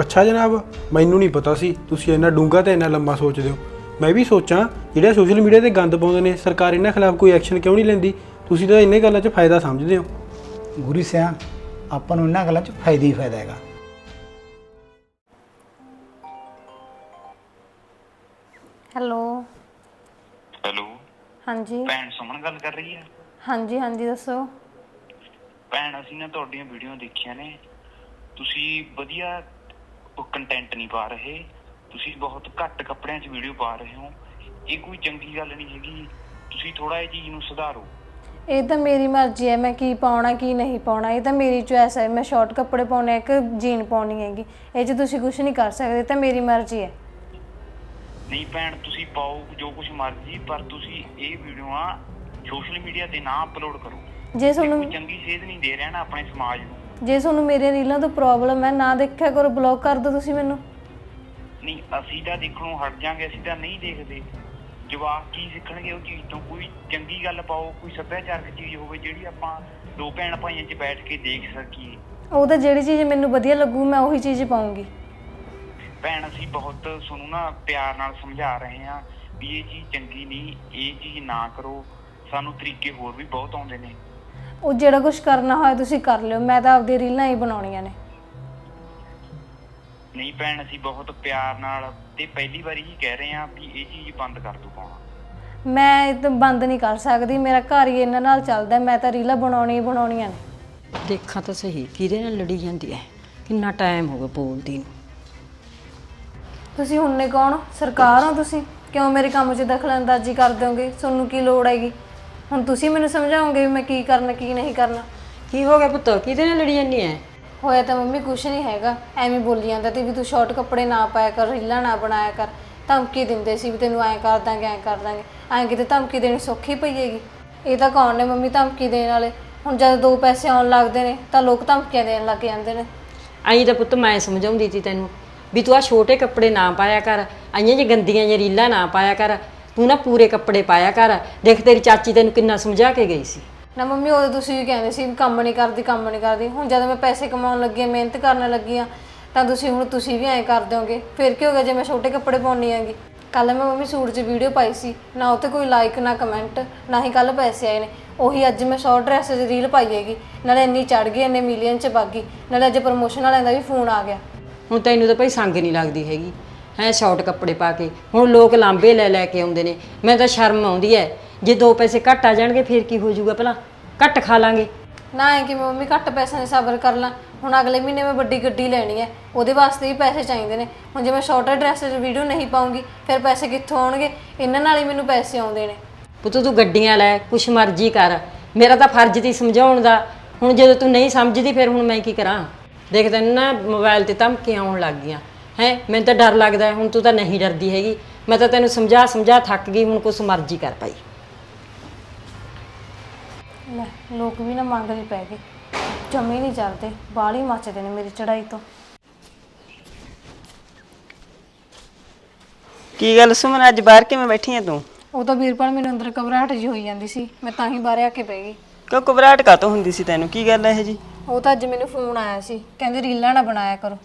ਅੱਛਾ ਜਨਾਬ ਮੈਨੂੰ ਨਹੀਂ ਪਤਾ ਸੀ। ਤੁਸੀਂ ਇੰਨਾ ਡੂੰਘਾ ਤੇ ਇੰਨਾ ਲੰਮਾ ਸੋਚਦੇ ਹੋ। ਮੈਂ ਵੀ ਸੋਚਾਂ ਜਿਹੜੇ ਸੋਸ਼ਲ ਮੀਡੀਆ ਤੇ ਗੰਦ ਪਾਉਂਦੇ ਨੇ ਸਰਕਾਰ ਇਹਨਾਂ ਖਿਲਾਫ ਕੋਈ ਐਕਸ਼ਨ ਕਿਉਂ ਨਹੀਂ ਲੈਂਦੀ? ਤੁਸੀਂ ਤਾਂ ਇੰਨੇ ਗੱਲਾਂ 'ਚ ਫਾਇਦਾ ਸਮਝਦੇ ਹੋ। ਗੁਰੀ ਸਿਆ ਆਪਾਂ ਨੂੰ ਇਹਨਾਂ ਗੱਲਾਂ 'ਚ ਫਾਇਦਾ ਹੀ ਫਾਇਦਾ ਹੈਗਾ। ਹੈਲੋ। ਹੈਲੋ। ਹਾਂਜੀ। ਭੈਣ ਸੁਮਨ ਗੱਲ ਕਰ ਰਹੀ ਹੈ? ਹਾਂਜੀ ਹਾਂਜੀ ਦੱਸੋ। ਭੈਣ ਅਸੀਂ ਨਾ ਤੁਹਾਡੀਆਂ ਵੀਡੀਓ ਦੇਖੀਆਂ ਨੇ। ਤੁਸੀਂ ਵਧੀਆ ਕੰਟੈਂਟ ਨਹੀਂ ਪਾ ਰਹੇ। ਤੁਸੀਂ ਬਹੁਤ ਘੱਟ ਕੱਪੜਿਆਂ 'ਚ ਵੀਡੀਓ ਪਾ ਰਹੇ ਹੋ। ਇਹ ਕੋਈ ਚੰਗੀ ਗੱਲ ਨਹੀਂ ਹੈਗੀ। ਤੁਸੀਂ ਥੋੜਾ ਇਹ ਚੀਜ਼ ਨੂੰ ਸੁਧਾਰੋ। ਇਹ ਤਾਂ ਮੇਰੀ ਮਰਜ਼ੀ ਹੈ ਮੈਂ ਕੀ ਪਾਉਣਾ ਕੀ ਨਹੀਂ ਪਾਉਣਾ। ਇਹ ਤਾਂ ਮੇਰੀ ਚੁਆਇਸ ਹੈ। ਮੈਂ ਸ਼ਾਰਟ ਕੱਪੜੇ ਪਾਉਣੇ ਆ ਕਿ ਜੀਨ ਪਾਉਣੀ ਹੈਗੀ। ਇਹ 'ਚ ਤੁਸੀਂ ਕੁਝ ਨਹੀਂ ਕਰ ਸਕਦੇ ਇਹ ਤਾਂ ਮੇਰੀ ਮਰਜ਼ੀ ਹੈ। ਨਹੀਂ ਭੈਣ ਤੁਸੀਂ ਪਾਓ ਜੋ ਕੁਝ ਮਰਜ਼ੀ ਪਰ ਤੁਸੀਂ ਇਹ ਵੀਡੀਓਆਂ ਸੋਸ਼ਲ ਮੀਡੀਆ ਤੇ ਨਾ ਅਪਲੋਡ ਕਰੋ। ਜੇ ਤੁਹਾਨੂੰ ਕੋਈ ਚੰਗੀ ਸੇਧ ਨਹੀਂ ਦੇ ਰਿਹਾ ਨਾ ਆਪਣੇ ਸਮਾਜ ਨੂੰ। ਜੇ ਤੁਹਾਨੂੰ ਮੇਰੇ ਰੀਲਾਂ ਤੋਂ ਪ੍ਰੋਬਲਮ ਹੈ ਨਾ ਦੇਖਿਆ ਕਰੋ ਬਲੌਕ ਕਰ ਦਿਓ ਤੁਸੀਂ ਮੈਨੂੰ। ਨਹੀਂ ਅਸੀਂ ਤਾਂ ਦੇਖਣੋਂ ਹਟ ਜਾਾਂਗੇ ਅਸੀਂ ਤਾਂ ਨਹੀਂ ਦੇਖਦੇ। ਜਵਾਕ ਕੀ ਸਿੱਖਣਗੇ ਉਹ ਚੀਜ਼ ਤੋਂ? ਕੋਈ ਚੰਗੀ ਗੱਲ ਪਾਓ ਕੋਈ ਸੱਭਿਆਚਾਰਕ ਚੀਜ਼ ਹੋਵੇ ਜਿਹੜੀ ਆਪਾਂ ਦੋ ਭੈਣ ਭਾਈਆਂ 'ਚ ਬੈਠ ਕੇ ਦੇਖ ਸਕੀਏ। ਉਹ ਤਾਂ ਜਿਹੜੀ ਚੀਜ਼ ਮੈਨੂੰ ਵਧੀਆ ਲੱਗੂ ਮੈਂ ਉਹੀ ਚੀਜ਼ ਪਾਉਂਗੀ। ਭੈਣ ਅਸੀਂ ਬਹੁਤ ਤੁਹਾਨੂੰ ਨਾ ਪਿਆਰ ਨਾਲ ਸਮਝਾ ਰਹੇ ਹਾਂ ਵੀ ਇਹ ਚੀਜ਼ ਚੰਗੀ ਨਹੀਂ ਇਹ ਚੀਜ਼ ਨਾ ਕਰੋ। ਸਾਨੂੰ ਤਰੀਕੇ ਹੋਰ ਵੀ ਬਹੁਤ ਆਉਂਦੇ ਨੇ। ਉਹ ਜਿਹੜਾ ਕੁਝ ਕਰਨਾ ਹੋਇਆ ਤੁਸੀਂ ਕਰ ਲਿਓ ਮੈਂ ਤਾਂ ਆਪਦੀ ਰੀਲਾਂ ਹੀ ਬਣਾਉਣੀਆਂ ਨੇ। ਨਹੀਂ ਭੈਣ ਅਸੀਂ ਬਹੁਤ ਪਿਆਰ ਨਾਲ ਤੇ ਪਹਿਲੀ ਵਾਰੀ ਹੀ ਕਹਿ ਰਹੇ ਹਾਂ ਵੀ ਇਹ ਚੀਜ਼ ਬੰਦ ਕਰ ਦੋ ਪਾਉਣਾ ਮੈਂ ਇਹ ਤਾਂ ਬੰਦ ਨਹੀਂ ਕਰ ਸਕਦੀ ਮੇਰਾ ਘਰ ਹੀ ਇਹਨਾਂ ਨਾਲ ਚੱਲਦਾ ਮੈਂ ਤਾਂ ਰੀਲਾਂ ਬਣਾਉਣੀ ਹੀ ਬਣਾਉਣੀਆਂ ਨੇ। ਦੇਖਾਂ ਤਾਂ ਸਹੀ ਕਿਹਦੇ ਨਾਲ ਲੜੀ ਜਾਂਦੀ ਹੈ? ਕਿੰਨਾ ਟਾਈਮ ਹੋ ਗਿਆ ਬੋਲਦੀ ਨੂੰ? ਤੁਸੀਂ ਹੁਣ ਨੇ ਕੌਣ? ਸਰਕਾਰ ਹੋ ਤੁਸੀਂ? ਕਿਉਂ ਮੇਰੇ ਕੰਮ 'ਚ ਦਖਲਅੰਦਾਜ਼ੀ ਕਰ ਦਿਓਗੇ? ਤੁਹਾਨੂੰ ਕੀ ਲੋੜ ਹੈਗੀ? ਹੁਣ ਤੁਸੀਂ ਮੈਨੂੰ ਸਮਝਾਓਗੇ ਵੀ ਮੈਂ ਕੀ ਕਰਨਾ ਕੀ ਨਹੀਂ ਕਰਨਾ? ਕੀ ਹੋ ਗਿਆ ਪੁੱਤ? ਕਿਹਦੇ ਨਾਲ ਲੜੀ ਜਾਂਦੀ ਹੈ ਹੋਇਆ ਤਾਂ ਮੰਮੀ ਕੁਛ ਨਹੀਂ ਹੈਗਾ। ਐਵੇਂ ਬੋਲੀ ਜਾਂਦਾ ਤੇ ਵੀ ਤੂੰ ਸ਼ਾਰਟ ਕੱਪੜੇ ਨਾ ਪਾਇਆ ਕਰ ਰੀਲਾਂ ਨਾ ਬਣਾਇਆ ਕਰ। ਧਮਕੀ ਦਿੰਦੇ ਸੀ ਵੀ ਤੈਨੂੰ ਐਂ ਕਰ ਦਾਂਗੇ ਐਂ ਕਰ ਦਾਂਗੇ। ਐਂ ਕਿਤੇ ਧਮਕੀ ਦੇਣੀ ਸੌਖੀ ਪਈ ਹੈਗੀ। ਇਹ ਤਾਂ ਕੌਣ ਨੇ ਮੰਮੀ ਧਮਕੀ ਦੇਣ ਵਾਲੇ? ਹੁਣ ਜਦ ਦੋ ਪੈਸੇ ਆਉਣ ਲੱਗਦੇ ਨੇ ਤਾਂ ਲੋਕ ਧਮਕੀਆਂ ਦੇਣ ਲੱਗ ਜਾਂਦੇ ਨੇ। ਆਈ ਤਾਂ ਪੁੱਤ ਮੈਂ ਸਮਝਾਉਂਦੀ ਸੀ ਤੈਨੂੰ। ਵੀ ਤੂੰ ਆ ਛੋਟੇ ਕੱਪੜੇ ਨਾ ਪਾਇਆ ਕਰ, ਆਈਆਂ ਜੇ ਗੰਦੀਆਂ ਜੇ ਰੀਲਾਂ ਨਾ ਪਾਇਆ ਕਰ, ਤੂੰ ਨਾ ਪੂਰੇ ਕੱਪੜੇ ਪਾਇਆ ਕਰ। ਦੇਖ ਤੇਰੀ ਚਾਚੀ ਤੈਨੂੰ ਕਿੰਨਾ ਸਮਝਾ ਕੇ ਗਈ ਸੀ। ਨਾ ਮੰਮੀ, ਉਦੋਂ ਤੁਸੀਂ ਵੀ ਕਹਿੰਦੇ ਸੀ ਵੀ ਕੰਮ ਨਹੀਂ ਕਰਦੀ, ਕੰਮ ਨਹੀਂ ਕਰਦੀ। ਹੁਣ ਜਦੋਂ ਮੈਂ ਪੈਸੇ ਕਮਾਉਣ ਲੱਗੀ ਹਾਂ ਮਿਹਨਤ ਕਰਨ ਲੱਗੀ ਹਾਂ, ਤਾਂ ਤੁਸੀਂ ਹੁਣ ਤੁਸੀਂ ਵੀ ਐਂ ਕਰ ਦਿਓਗੇ। ਫਿਰ ਕੀ ਹੋਗਾ ਜੇ ਮੈਂ ਛੋਟੇ ਕੱਪੜੇ ਪਾਉਣੀ ਆਂਗੀ ਕੱਲ ਮੈਂ ਮੰਮੀ ਸੂਟ 'ਚ ਵੀਡੀਓ ਪਾਈ ਸੀ, ਨਾ ਉੱਤੇ ਕੋਈ ਲਾਈਕ ਨਾ ਕਮੈਂਟ ਨਾ ਹੀ ਕੱਲ ਪੈਸੇ ਆਏ ਨੇ। ਉਹੀ ਅੱਜ ਮੈਂ ਸ਼ਾਰਟ ਡਰੈਸ 'ਚ ਰੀਲ ਪਾਈ ਹੈਗੀ। ਨਾਲੇ ਇੰਨੀ ਚੜ ਗਈ, ਇੰਨੇ ਮਿਲੀਅਨ 'ਚ ਬਾਗੀ ਨਾਲੇ ਅੱਜ ਪ੍ਰਮੋਸ਼ਨ ਵਾਲਿਆਂ ਦਾ ਵੀ ਫੋਨ ਆ ਗਿਆ। ਹੁਣ ਤੈਨੂੰ ਤਾਂ ਭਾਈ ਸੰਗ ਨਹੀਂ ਲੱਗਦੀ ਹੈਗੀ। ਹੈ ਸ਼ਾਰਟ ਕੱਪੜੇ ਪਾ ਕੇ। ਹੁਣ ਲੋਕ ਲਾਂਬੇ ਲੈ ਲੈ ਕੇ ਆਉਂਦੇ ਨੇ। ਮੈਨੂੰ ਤਾਂ ਸ਼ਰਮ ਆਉਂਦੀ ਹੈ ਜੇ ਦੋ ਪੈਸੇ ਘੱਟ ਆ ਜਾਣਗੇ ਫਿਰ ਕੀ ਹੋ ਜਾਊਗਾ ਭਲਾ? ਘੱਟ ਖਾ ਲਾਂਗੇ। ਨਾ ਹੈ ਕਿ ਮੰਮੀ ਘੱਟ ਪੈਸਿਆਂ 'ਚ ਸਬਰ ਕਰ ਲਾਂ। ਹੁਣ ਅਗਲੇ ਮਹੀਨੇ ਮੈਂ ਵੱਡੀ ਗੱਡੀ ਲੈਣੀ ਹੈ ਉਹਦੇ ਵਾਸਤੇ ਵੀ ਪੈਸੇ ਚਾਹੀਦੇ ਨੇ। ਹੁਣ ਜੇ ਮੈਂ ਸ਼ਾਰਟਰ ਡਰੈਸ 'ਚ ਵੀਡੀਓ ਨਹੀਂ ਪਾਉਂਗੀ ਫਿਰ ਪੈਸੇ ਕਿੱਥੋਂ ਆਉਣਗੇ? ਇਹਨਾਂ ਨਾਲ ਹੀ ਮੈਨੂੰ ਪੈਸੇ ਆਉਂਦੇ ਨੇ। ਪੁੱਤ ਤੂੰ ਗੱਡੀਆਂ ਲੈ ਕੁਛ ਮਰਜ਼ੀ ਕਰ। ਮੇਰਾ ਤਾਂ ਫਰਜ਼ ਤੀ ਸਮਝਾਉਣ ਦਾ। ਹੁਣ ਜਦੋਂ ਤੂੰ ਨਹੀਂ ਸਮਝਦੀ ਫਿਰ ਹੁਣ ਮੈਂ ਕੀ ਕਰਾਂ? ਦੇਖ ਤੈਨੂੰ ਨਾ ਮੋਬਾਈਲ ਤੇ ਧਮਕੀਆਂ ਆਉਣ ਲੱਗ ਗਈਆਂ। ਹੈ ਮੈਨੂੰ ਤਾਂ ਡਰ ਲੱਗਦਾ ਹੈ, ਹੁਣ ਤੂੰ ਤਾਂ ਨਹੀਂ ਡਰਦੀ ਹੈਗੀ। ਮੈਂ ਤਾਂ ਤੈਨੂੰ ਸਮਝਾ ਸਮਝਾ ਥੱਕ ਗਈ ਹੁਣ ਕੁਛ ਮਰਜ਼ੀ ਕਰ ਭਾਈ। ਲੈ ਲੋਕ ਵੀ ਨਾ ਮੰਗਦੇ ਪੈ ਗਏ। ਜਮੇ ਨਹੀਂ ਚੱਲਦੇ ਬਾਲੀ ਮੱਚਦੇ ਨੇ ਮੇਰੀ ਚੜਾਈ ਤੋਂ। ਕੀ ਗੱਲ ਸੁਮਨ ਅੱਜ ਬਾਹਰ ਕਿਵੇਂ ਬੈਠੀ ਆ ਤੂੰ? ਉਹ ਤਾਂ ਵੀਰਪਾਲ ਮੈਨੂੰ ਅੰਦਰ ਘਬਰਾਹਟ ਜੀ ਹੋਈ ਜਾਂਦੀ ਸੀ ਮੈਂ ਤਾਂ ਹੀ ਬਾਹਰ ਆ ਕੇ ਬਹਿ ਗਈ। ਕਿਉਂ ਘਬਰਾਹਟ ਕਾਤੋਂ ਹੁੰਦੀ ਸੀ ਤੈਨੂੰ? ਕੀ ਗੱਲ ਹੈ ਇਹ ਜੀ? ਉਹ ਤਾਂ ਅੱਜ ਮੈਨੂੰ ਫੋਨ ਆਇਆ ਸੀ। ਕਹਿੰਦੇ ਰੀਲਾਂ ਨਾ ਬਣਾਇਆ ਕਰੋ।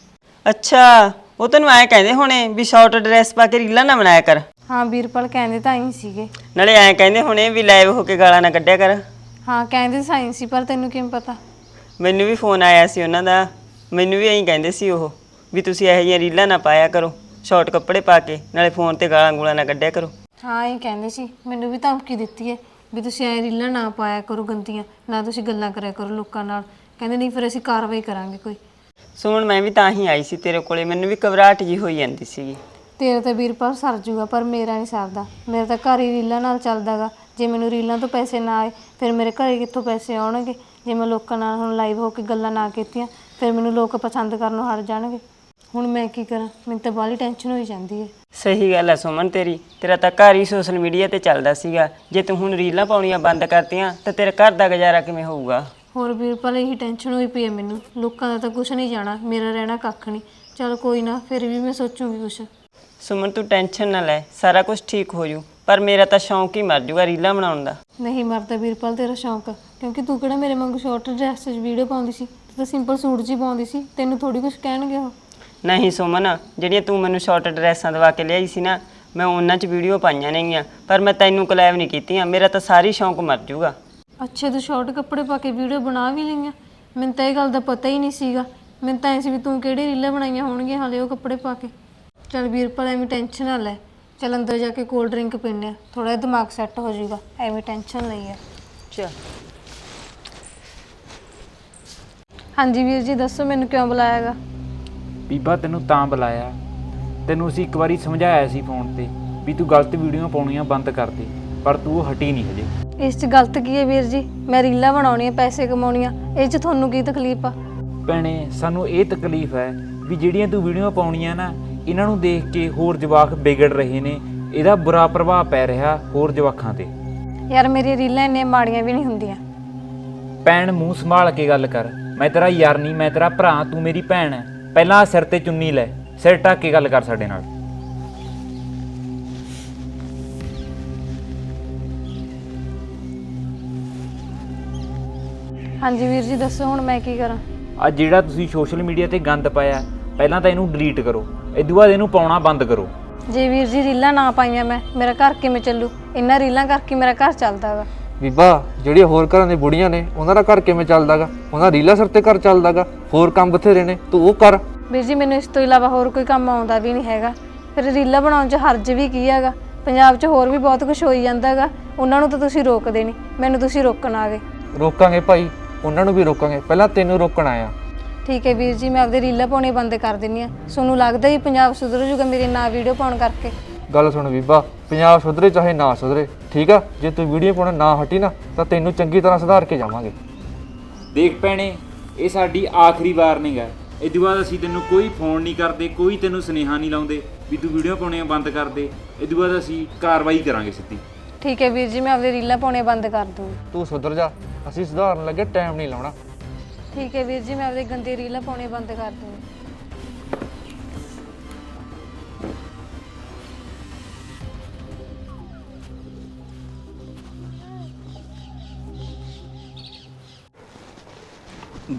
ਅੱਛਾ ਉਹ ਤੈਨੂੰ ਐਂ ਕਹਿੰਦੇ ਹੋਣੇ ਵੀ ਸ਼ਾਰਟ ਡਰੈਸ ਪਾ ਕੇ ਰੀਲਾਂ ਨਾ ਬਣਾਇਆ ਕਰ। ਹਾਂ ਵੀਰਪਾਲ ਕਹਿੰਦੇ ਤਾਂ ਹੀ ਸੀਗੇ। ਨਾਲੇ ਐਂ ਕਹਿੰਦੇ ਹੋਣੇ ਵੀ ਲਾਈਵ ਹੋ ਕੇ ਗਾਲਾਂ ਨਾ ਕੱਢਿਆ ਕਰ। ਹਾਂ ਕਹਿੰਦੇ ਸਾਈਂ ਸੀ ਪਰ ਤੈਨੂੰ ਕਿਵੇਂ ਪਤਾ? ਮੈਨੂੰ ਵੀ ਫੋਨ ਆਇਆ ਸੀ ਉਹਨਾਂ ਦਾ। ਮੈਨੂੰ ਵੀ ਐਂ ਕਹਿੰਦੇ ਸੀ ਉਹ ਵੀ ਤੁਸੀਂ ਇਹੋ ਜਿਹੀਆਂ ਰੀਲਾਂ ਨਾ ਪਾਇਆ ਕਰੋ ਸ਼ਾਰਟ ਕੱਪੜੇ ਪਾ ਕੇ ਨਾਲੇ ਫੋਨ ਤੇ ਗਾਲਾਂ ਗੂਲਾਂ ਨਾ ਕੱਢਿਆ ਕਰੋ। ਹਾਂ ਇਹ ਕਹਿੰਦੇ ਸੀ ਮੈਨੂੰ ਵੀ ਧਮਕੀ ਦਿੱਤੀ ਹੈ ਵੀ ਤੁਸੀਂ ਐ ਰੀਲਾਂ ਨਾ ਪਾਇਆ ਕਰੋ ਗੰਦੀਆਂ ਨਾ ਤੁਸੀਂ ਗੱਲਾਂ ਕਰਿਆ ਕਰੋ ਲੋਕਾਂ ਨਾਲ। ਕਹਿੰਦੇ ਨਹੀਂ ਫਿਰ ਅਸੀਂ ਕਾਰਵਾਈ ਕਰਾਂਗੇ ਕੋਈ। ਸੁਮਨ ਮੈਂ ਵੀ ਤਾਂ ਹੀ ਆਈ ਸੀ ਤੇਰੇ ਕੋਲੇ। ਮੈਨੂੰ ਵੀ ਘਬਰਾਹਟ ਜੀ ਹੋਈ ਜਾਂਦੀ ਸੀਗੀ। ਤੇਰੇ ਤਾਂ ਵੀਰਪਾਲ ਸਰ ਜੂਗਾ ਪਰ ਮੇਰਾ ਨਹੀਂ ਸਰਦਾ। ਮੇਰਾ ਤਾਂ ਘਰ ਹੀ ਰੀਲਾਂ ਨਾਲ ਚੱਲਦਾਗਾ। ਜੇ ਮੈਨੂੰ ਰੀਲਾਂ ਤੋਂ ਪੈਸੇ ਨਾ ਆਏ ਫਿਰ ਮੇਰੇ ਘਰੇ ਕਿੱਥੋਂ ਪੈਸੇ ਆਉਣਗੇ? ਜੇ ਮੈਂ ਲੋਕਾਂ ਨਾਲ ਹੁਣ ਲਾਈਵ ਹੋ ਕੇ ਗੱਲਾਂ ਨਾ ਕੀਤੀਆਂ ਫਿਰ ਮੈਨੂੰ ਲੋਕ ਪਸੰਦ ਕਰਨੋਂ ਹਟ ਜਾਣਗੇ। ਹੁਣ ਮੈਂ ਕੀ ਕਰਾਂ? ਮੈਨੂੰ ਤਾਂ ਬਾਹਲੀ ਟੈਨਸ਼ਨ ਹੋਈ ਜਾਂਦੀ ਹੈ। ਸਹੀ ਗੱਲ ਹੈ ਸੁਮਨ ਤੇਰੀ। ਤੇਰਾ ਤਾਂ ਘਰ ਹੀ ਸੋਸ਼ਲ ਮੀਡੀਆ ਤੇ ਚੱਲਦਾ ਸੀਗਾ। ਜੇ ਤੂੰ ਹੁਣ ਰੀਲਾਂ ਪਾਉਣੀਆਂ ਬੰਦ ਕਰਤੀਆਂ ਤਾਂ ਤੇਰੇ ਘਰ ਦਾ ਗੁਜ਼ਾਰਾ ਕਿਵੇਂ ਹੋਊਗਾ? ਹੋਰ ਵੀਰਪਾਲ ਇਹੀ ਟੈਨਸ਼ਨ ਹੋਈ ਪਈ ਹੈ ਮੈਨੂੰ। ਲੋਕਾਂ ਦਾ ਤਾਂ ਕੁਝ ਨਹੀਂ ਜਾਣਾ ਮੇਰਾ ਰਹਿਣਾ ਕੱਖ ਨਹੀਂ। ਚਲ ਕੋਈ ਨਾ ਫਿਰ ਵੀ ਮੈਂ ਸੋਚੂਗੀ ਕੁਛ। ਸੁਮਨ ਤੂੰ ਟੈਨਸ਼ਨ ਨਾ ਲੈ ਸਾਰਾ ਕੁਝ ਠੀਕ ਹੋ ਜੂ ਪਰ ਮੇਰਾ ਤਾਂ ਸ਼ੌਂਕ ਹੀ ਮਰ ਜੂਗਾ ਰੀਲਾਂ ਬਣਾਉਣ ਦਾ। ਨਹੀਂ ਮਰਦਾ ਵੀਰਪਾਲ ਤੇਰਾ ਸ਼ੌਂਕ ਕਿਉਂਕਿ ਤੂੰ ਕਿਹੜਾ ਮੇਰੇ ਵਾਂਗੂ ਸ਼ਾਰਟ ਡਰੈਸ 'ਚ ਵੀਡੀਓ ਪਾਉਂਦੀ ਸੀ ਤੂੰ ਤਾਂ ਸਿੰਪਲ ਸੂਟ 'ਚ ਹੀ ਪਾਉਂਦੀ ਸੀ ਤੈਨੂੰ ਥੋੜੀ ਕੁਝ ਕਹਿਣਗੇ ਉਹ? ਨਹੀਂ ਸੁਮਨ ਜਿਹੜੀਆਂ ਤੂੰ ਮੈਨੂੰ ਸ਼ਾਰਟ ਡਰੈਸਾਂ ਦਵਾ ਕੇ ਲਿਆਈ ਸੀ ਨਾ ਮੈਂ ਉਹਨਾਂ 'ਚ ਵੀਡੀਓ ਪਾਈਆਂ ਨੇਗੀਆਂ ਪਰ ਮੈਂ ਤੈਨੂੰ ਕਲੈਬ ਨਹੀਂ ਕੀਤੀਆਂ ਮੇਰਾ ਤਾਂ ਸਾਰੀ ਸ਼ੌਂਕ ਮਰ ਜੂਗਾ। ਅੱਛਾ ਤੂੰ ਸ਼ਾਰਟ ਕੱਪੜੇ ਪਾ ਕੇ ਵੀਡੀਓ ਬਣਾ ਵੀ ਲਈਆਂ। ਮੈਨੂੰ ਤਾਂ ਇਹ ਗੱਲ ਦਾ ਪਤਾ ਹੀ ਨਹੀਂ ਸੀਗਾ। ਮੈਨੂੰ ਤਾਂ ਐ ਸੀ ਵੀ ਤੂੰ ਕਿਹੜੇ ਰੀਲਾਂ ਬਣਾਈਆਂ ਹੋਣਗੀਆਂ ਹਾਲੇ ਉਹ ਕੱਪੜੇ ਪਾ ਕੇ। ਚਲ ਵੀਰਪਾਲ ਐਵੇਂ ਟੈਨਸ਼ਨ ਨਾ ਲੈ। ਚਲ ਅੰਦਰ ਜਾ ਕੇ ਕੋਲਡ ਡਰਿੰਕ ਆ। ਥੋੜਾ ਜਿਹਾ ਦਿਮਾਗ ਸੈੱਟ ਹੋ ਜਾਊਗਾ। ਐਵੇਂ ਟੈਨਸ਼ਨ ਲਈ ਆ। ਚਲ। ਹਾਂਜੀ ਵੀਰ ਜੀ ਦੱਸੋ ਮੈਨੂੰ ਕਿਉਂ ਬੁਲਾਇਆਗਾ ਬੀਬਾ ਤੈਨੂੰ ਤਾਂ ਬੁਲਾਇਆ। ਤੈਨੂੰ ਅਸੀਂ ਇੱਕ ਵਾਰੀ ਸਮਝਾਇਆ ਸੀ ਫੋਨ ਤੇ ਵੀ ਤੂੰ ਗਲਤ ਵੀਡੀਓ ਪਾਉਣੀਆਂ ਬੰਦ ਕਰ ਦੇ ਪਰ ਤੂੰ ਉਹ ਹਟੀ ਨਹੀਂ ਹਜੇ। ਇਸ 'ਚ ਗਲਤ ਕੀ ਹੈ ਵੀਰ ਜੀ? ਮੈਂ ਰੀਲਾਂ ਬਣਾਉਣੀਆਂ ਪੈਸੇ ਕਮਾਉਣੀਆਂ ਇਹ 'ਚ ਤੁਹਾਨੂੰ ਕੀ ਤਕਲੀਫ ਆ? ਭੈਣੇ ਸਾਨੂੰ ਇਹ ਤਕਲੀਫ ਹੈ ਵੀ ਜਿਹੜੀਆਂ ਤੂੰ ਵੀਡੀਓ ਪਾਉਣੀਆਂ ਨਾ ਇਹਨਾਂ ਨੂੰ ਦੇਖ ਕੇ ਹੋਰ ਜਵਾਕ ਵਿਗੜ ਰਹੇ ਨੇ ਇਹਦਾ ਬੁਰਾ ਪ੍ਰਭਾਵ ਪੈ ਰਿਹਾ ਹੋਰ ਜਵਾਕਾਂ ਤੇ। ਯਾਰ ਮੇਰੀਆਂ ਰੀਲਾਂ ਇੰਨੀਆਂ ਮਾੜੀਆਂ ਵੀ ਨਹੀਂ ਹੁੰਦੀਆਂ। ਭੈਣ ਮੂੰਹ ਸੰਭਾਲ ਕੇ ਗੱਲ ਕਰ। ਮੈਂ ਤੇਰਾ ਯਾਰ ਨਹੀਂ ਮੈਂ ਤੇਰਾ ਭਰਾ ਤੂੰ ਮੇਰੀ ਭੈਣ ਹੈ। ਪਹਿਲਾਂ ਸਿਰ ਤੇ ਚੁੰਨੀ ਲੈ ਸਿਰ ਢੱਕ ਕੇ ਗੱਲ ਕਰ ਸਾਡੇ ਨਾਲ। ਹਾਂਜੀ ਵੀਰ ਜੀ ਦੱਸੋ ਹੁਣ ਮੈਂ ਕੀ ਕਰਾਂ? ਆ ਜਿਹੜਾ ਤੁਸੀਂ ਸੋਸ਼ਲ ਮੀਡੀਆ ਤੇ ਗੰਦ ਪਾਇਆ ਪਹਿਲਾਂ ਤਾਂ ਇਹਨੂੰ ਡਿਲੀਟ ਕਰੋ। ਇਦੋਂ ਬਾਅਦ ਇਹਨੂੰ ਪਾਉਣਾ ਬੰਦ ਕਰੋ। ਜੇ ਵੀਰ ਜੀ ਰੀਲਾਂ ਨਾ ਪਾਈਆਂ ਮੈਂ ਮੇਰਾ ਘਰ ਕਿਵੇਂ ਚੱਲੂ? ਇੰਨਾ ਰੀਲਾਂ ਕਰਕੇ ਮੇਰਾ ਘਰ ਚੱਲਦਾ ਵਾ? ਬੀਬਾ ਜਿਹੜੀਆਂ ਹੋਰ ਘਰਾਂ ਦੇ ਬੁੜੀਆਂ ਨੇ ਉਹਨਾਂ ਦਾ ਘਰ ਕਿਵੇਂ ਚੱਲਦਾਗਾ? ਉਹਨਾਂ ਦਾ ਰੀਲਾ ਸਿਰ ਤੇ ਘਰ ਚੱਲਦਾਗਾ? ਹੋਰ ਕੰਮ ਬਥੇਰੇ ਨੇ ਤੂੰ ਉਹ ਕਰ। ਵੀਰ ਜੀ ਮੈਨੂੰ ਇਸ ਤੋਂ ਇਲਾਵਾ ਹੋਰ ਕੋਈ ਕੰਮ ਆਉਂਦਾ ਵੀ ਨਹੀਂ ਹੈਗਾ। ਫਿਰ ਰੀਲਾਂ ਬਣਾਉਣ 'ਚ ਹਰਜ ਵੀ ਕੀ ਹੈਗਾ? ਪੰਜਾਬ 'ਚ ਹੋਰ ਵੀ ਬਹੁਤ ਕੁਝ ਹੋਈ ਜਾਂਦਾ ਹੈਗਾ ਉਹਨਾਂ ਨੂੰ ਤਾਂ ਤੁਸੀਂ ਰੋਕਦੇ ਨਹੀਂ। ਮੈਨੂੰ ਤੁਸੀਂ ਰੋਕਣ ਆ ਗਏ। ਰੋਕਾਂਗੇ ਭਾਈ। ਉਹਨਾਂ ਨੂੰ ਵੀ ਰੋਕਾਂਗੇ। ਪਹਿਲਾਂ ਤੈਨੂੰ ਰੋਕਣ ਆਇਆ ਠੀਕ ਹੈ ਵੀਰ ਜੀ ਮੈਂ ਆਪਦੇ ਰੀਲਾਂ ਪਾਉਣੇ ਬੰਦ ਕਰ ਦਿੰਨੀ ਆ ਤੁਹਾਨੂੰ ਲੱਗਦਾ ਹੀ ਪੰਜਾਬ ਸੁਧਰ ਜੂਗਾ ਮੇਰੀ ਨਾ ਵੀਡੀਓ ਪਾਉਣ ਕਰਕੇ। ਗੱਲ ਸੁਣ ਬੀਬਾ ਪੰਜਾਬ ਸੁਧਰੇ ਚਾਹੇ ਨਾ ਸੁਧਰੇ ਠੀਕ ਆ? ਜੇ ਤੂੰ ਵੀਡੀਓ ਪਾਉਣਾ ਨਾ ਹਟੀ ਨਾ ਤਾਂ ਤੈਨੂੰ ਚੰਗੀ ਤਰ੍ਹਾਂ ਸੁਧਾਰ ਕੇ ਜਾਵਾਂਗੇ। ਦੇਖ ਭੈਣੇ ਇਹ ਸਾਡੀ ਆਖਰੀ ਵਾਰਨਿੰਗ ਹੈ। ਇਦੋਂ ਬਾਅਦ ਅਸੀਂ ਤੈਨੂੰ ਕੋਈ ਫੋਨ ਨਹੀਂ ਕਰਦੇ ਕੋਈ ਤੈਨੂੰ ਸੁਨੇਹਾ ਨਹੀਂ ਲਾਉਂਦੇ ਵੀ ਤੂੰ ਵੀਡੀਓ ਪਾਉਣੀਆਂ ਬੰਦ ਕਰ ਦੇ। ਇਦੋਂ ਬਾਅਦ ਅਸੀਂ ਕਾਰਵਾਈ ਕਰਾਂਗੇ ਸਿੱਧੀ। ਠੀਕ ਹੈ ਵੀਰ ਜੀ ਮੈਂ ਆਪਦੇ ਰੀਲਾਂ ਪਾਉਣੇ ਬੰਦ ਕਰ ਦੂੰਗੀ ਤੂੰ ਸੁਧਰ ਜਾ ਅਸੀਂ ਸੁਧਾਰਨ ਲੱਗੇ ਟਾਈਮ ਨਹੀਂ ਲਾਉਣਾ। ਠੀਕ ਹੈ ਵੀਰ ਜੀ ਮੈਂ ਆਪਦੇ ਗੰਦੇ ਰੀਲਾਂ ਪਾਉਣੇ ਬੰਦ ਕਰ ਦੂੰਗੀ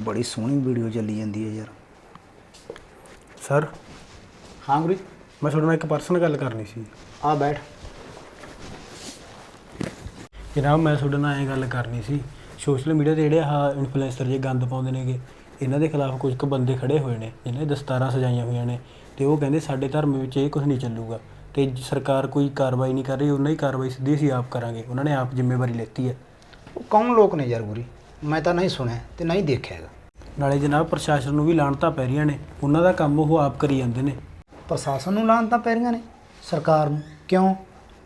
ਬੜੀ ਸੋਹਣੀ ਵੀਡੀਓ ਚੱਲੀ ਜਾਂਦੀ ਹੈ ਯਾਰ। ਸਰ ਹਾਂ ਗੁਰੀ। ਮੈਂ ਤੁਹਾਡੇ ਨਾਲ ਇੱਕ ਪਰਸਨਲ ਗੱਲ ਕਰਨੀ ਸੀ। ਆ ਬੈਠ। ਜਨਾਬ ਮੈਂ ਤੁਹਾਡੇ ਨਾਲ ਇਹ ਗੱਲ ਕਰਨੀ ਸੀ। ਸੋਸ਼ਲ ਮੀਡੀਆ ਤੇ ਜਿਹੜੇ ਆਹ ਇਨਫਲੂਐਂਸਰ ਜੇ ਗੰਦ ਪਾਉਂਦੇ ਨੇਗੇ ਇਹਨਾਂ ਦੇ ਖਿਲਾਫ ਕੁਝ ਕੁ ਬੰਦੇ ਖੜੇ ਹੋਏ ਨੇ ਜਿਨ੍ਹਾਂ ਨੇ ਦਸਤਾਰਾਂ ਸਜਾਈਆਂ ਹੋਈਆਂ ਨੇ ਤੇ ਉਹ ਕਹਿੰਦੇ ਸਾਡੇ ਧਰਮ ਵਿੱਚ ਇਹ ਕੁਝ ਨਹੀਂ ਚੱਲੂਗਾ। ਤੇ ਸਰਕਾਰ ਕੋਈ ਕਾਰਵਾਈ ਨਹੀਂ ਕਰ ਰਹੀ ਉਹਨਾਂ ਦੀ ਕਾਰਵਾਈ ਸਿੱਧੀ ਅਸੀਂ ਆਪ ਕਰਾਂਗੇ। ਉਹਨਾਂ ਨੇ ਆਪ ਜ਼ਿੰਮੇਵਾਰੀ ਲੈਤੀ ਹੈ। ਉਹ ਕੌਣ ਲੋਕ ਨੇ ਯਾਰ ਗੁਰੀ ਮੈਂ ਤਾਂ ਨਹੀਂ ਸੁਣਿਆ ਤੇ ਨਹੀਂ ਦੇਖਿਆ ਹੈਗਾ। ਨਾਲੇ ਜਨਾਬ ਪ੍ਰਸ਼ਾਸਨ ਨੂੰ ਵੀ ਲਾਣਤਾਂ ਪੈ ਰਹੀਆਂ ਨੇ। ਉਹਨਾਂ ਦਾ ਕੰਮ ਉਹ ਆਪ ਕਰੀ ਜਾਂਦੇ ਨੇ। ਪ੍ਰਸ਼ਾਸਨ ਨੂੰ ਲਾਣ ਤਾਂ ਪੈ ਰਹੀਆਂ ਨੇ? ਸਰਕਾਰ ਨੂੰ? ਕਿਉਂ?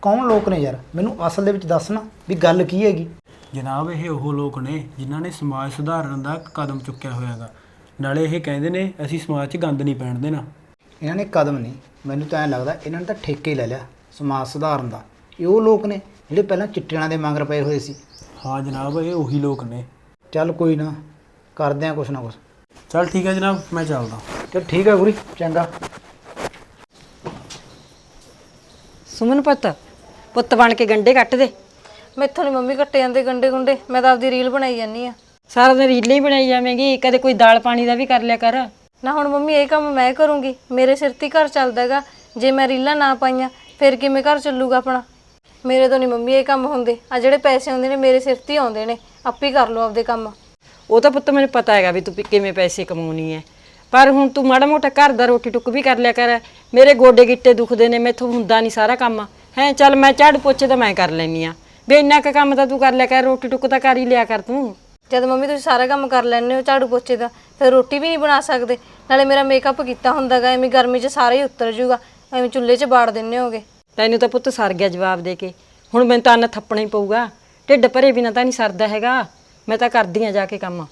ਕੌਣ ਲੋਕ ਨੇ ਯਾਰ? ਮੈਨੂੰ ਅਸਲ ਦੇ ਵਿੱਚ ਦੱਸ ਨਾ ਵੀ ਗੱਲ ਕੀ ਹੈਗੀ। ਜਨਾਬ ਇਹ ਉਹ ਲੋਕ ਨੇ ਜਿਨ੍ਹਾਂ ਨੇ ਸਮਾਜ ਸੁਧਾਰਨ ਦਾ ਕਦਮ ਚੁੱਕਿਆ ਹੋਇਆ ਹੈਗਾ ਨਾਲੇ ਇਹ ਕਹਿੰਦੇ ਨੇ ਅਸੀਂ ਸਮਾਜ 'ਚ ਗੰਦ ਨਹੀਂ ਪੈਣ ਦੇਣਾ। ਇਹਨਾਂ ਨੇ ਕਦਮ ਨਹੀਂ। ਮੈਨੂੰ ਤਾਂ ਐਂ ਲੱਗਦਾ ਇਹਨਾਂ ਨੇ ਤਾਂ ਠੇਕੇ ਹੀ ਲੈ ਲਿਆ ਸਮਾਜ ਸੁਧਾਰਨ ਦਾ। ਇਹ ਉਹ ਲੋਕ ਨੇ ਜਿਹੜੇ ਪਹਿਲਾਂ ਚਿੱਟਿਆਂ ਦੇ ਮੰਗਰ ਪਏ ਹੋਏ ਸੀ। ਹਾਂ ਜਨਾਬ ਇਹ ਉਹੀ ਲੋਕ ਨੇ। ਚੱਲ ਕੋਈ ਨਾ ਕਰਦੇ ਆ ਕੁਛ ਨਾ ਕੁਛ। ਚਲ ਠੀਕ ਹੈ ਜਨਾਬ ਮੈਂ ਚੱਲਦਾ। ਚਲ ਠੀਕ ਹੈ ਗੁਰੀ ਚੰਗਾ। ਸੁਮਨ ਪੁੱਤ ਪੁੱਤ ਬਣ ਕੇ ਗੰਡੇ ਕੱਟ ਦੇ। ਮੈਥੋਂ ਨਹੀਂ ਮੰਮੀ ਕੱਟੇ ਜਾਂਦੇ ਗੰਡੇ ਗੁੰਡੇ ਮੈਂ ਤਾਂ ਆਪਦੀ ਰੀਲ ਬਣਾਈ ਜਾਂਦੀ ਆ। ਸਾਰਾ ਦਿਨ ਰੀਲਾਂ ਹੀ ਬਣਾਈ ਜਾਵੇਂਗੀ ਕਦੇ ਕੋਈ ਦਾਲ ਪਾਣੀ ਦਾ ਵੀ ਕਰ ਲਿਆ ਕਰ। ਨਾ ਹੁਣ ਮੰਮੀ ਇਹ ਕੰਮ ਮੈਂ ਕਰੂੰਗੀ ਮੇਰੇ ਸਿਰ ਤੇ ਹੀ ਘਰ ਚੱਲਦਾ ਹੈਗਾ। ਜੇ ਮੈਂ ਰੀਲਾਂ ਨਾ ਪਾਈਆਂ ਫਿਰ ਕਿਵੇਂ ਘਰ ਚੱਲੂਗਾ ਆਪਣਾ? ਮੇਰੇ ਤੋਂ ਨਹੀਂ ਮੰਮੀ ਇਹ ਕੰਮ ਹੁੰਦੇ। ਆ ਜਿਹੜੇ ਪੈਸੇ ਆਉਂਦੇ ਨੇ ਮੇਰੇ ਸਿਰ ਤੇ ਹੀ ਆਉਂਦੇ ਨੇ। ਆਪੇ ਹੀ ਕਰ ਲਓ ਆਪਦੇ ਕੰਮ। ਉਹ ਤਾਂ ਪੁੱਤ ਮੈਨੂੰ ਪਤਾ ਹੈਗਾ ਵੀ ਤੂੰ ਵੀ ਕਿਵੇਂ ਪੈਸੇ ਕਮਾਉਣੀ ਹੈ ਪਰ ਹੁਣ ਤੂੰ ਮਾੜਾ ਮੋਟਾ ਘਰ ਦਾ ਰੋਟੀ ਟੁੱਕ ਵੀ ਕਰ ਲਿਆ ਕਰ। ਮੇਰੇ ਗੋਡੇ ਗਿੱਟੇ ਦੁਖਦੇ ਨੇ ਮੈਥੋਂ ਹੁੰਦਾ ਨਹੀਂ ਸਾਰਾ ਕੰਮ। ਹੈ ਚੱਲ ਮੈਂ ਝਾੜੂ ਪੋਚੇ ਤਾਂ ਮੈਂ ਕਰ ਲੈਨੀ ਆ ਵੀ ਇੰਨਾ ਕੁ ਕੰਮ ਤਾਂ ਤੂੰ ਕਰ ਲਿਆ ਕਰ ਰੋਟੀ ਟੁੱਕ ਤਾਂ ਕਰ ਹੀ ਲਿਆ ਕਰ ਤੂੰ। ਜਦ ਮੰਮੀ ਤੁਸੀਂ ਸਾਰਾ ਕੰਮ ਕਰ ਲੈਂਦੇ ਹੋ ਝਾੜੂ ਪੋਚੇ ਦਾ ਫਿਰ ਰੋਟੀ ਵੀ ਨਹੀਂ ਬਣਾ ਸਕਦੇ। ਨਾਲੇ ਮੇਰਾ ਮੇਕਅਪ ਕੀਤਾ ਹੁੰਦਾਗਾ ਐਵੇਂ ਗਰਮੀ 'ਚ ਸਾਰਾ ਹੀ ਉਤਰ ਜਾਊਗਾ। ਐਵੇਂ ਚੁੱਲ੍ਹੇ 'ਚ ਬਾੜ ਦਿੰਨੇ ਹੋਗੇ। ਤੈਨੂੰ ਤਾਂ ਪੁੱਤ ਸਰ ਗਿਆ ਜਵਾਬ ਦੇ ਕੇ। ਹੁਣ ਮੈਨੂੰ ਤਾਂ ਅੰਨ ਥੱਪਣਾ ਹੀ ਪਊਗਾ। ਢਿੱਡ ਭਰੇ ਬਿਨਾਂ ਤਾਂ ਨਹੀਂ ਸਰਦਾ ਹੈਗਾ। ਮੈਂ ਤਾਂ ਕਰਦੀ ਆ ਜਾ ਕੇ ਕੰਮ।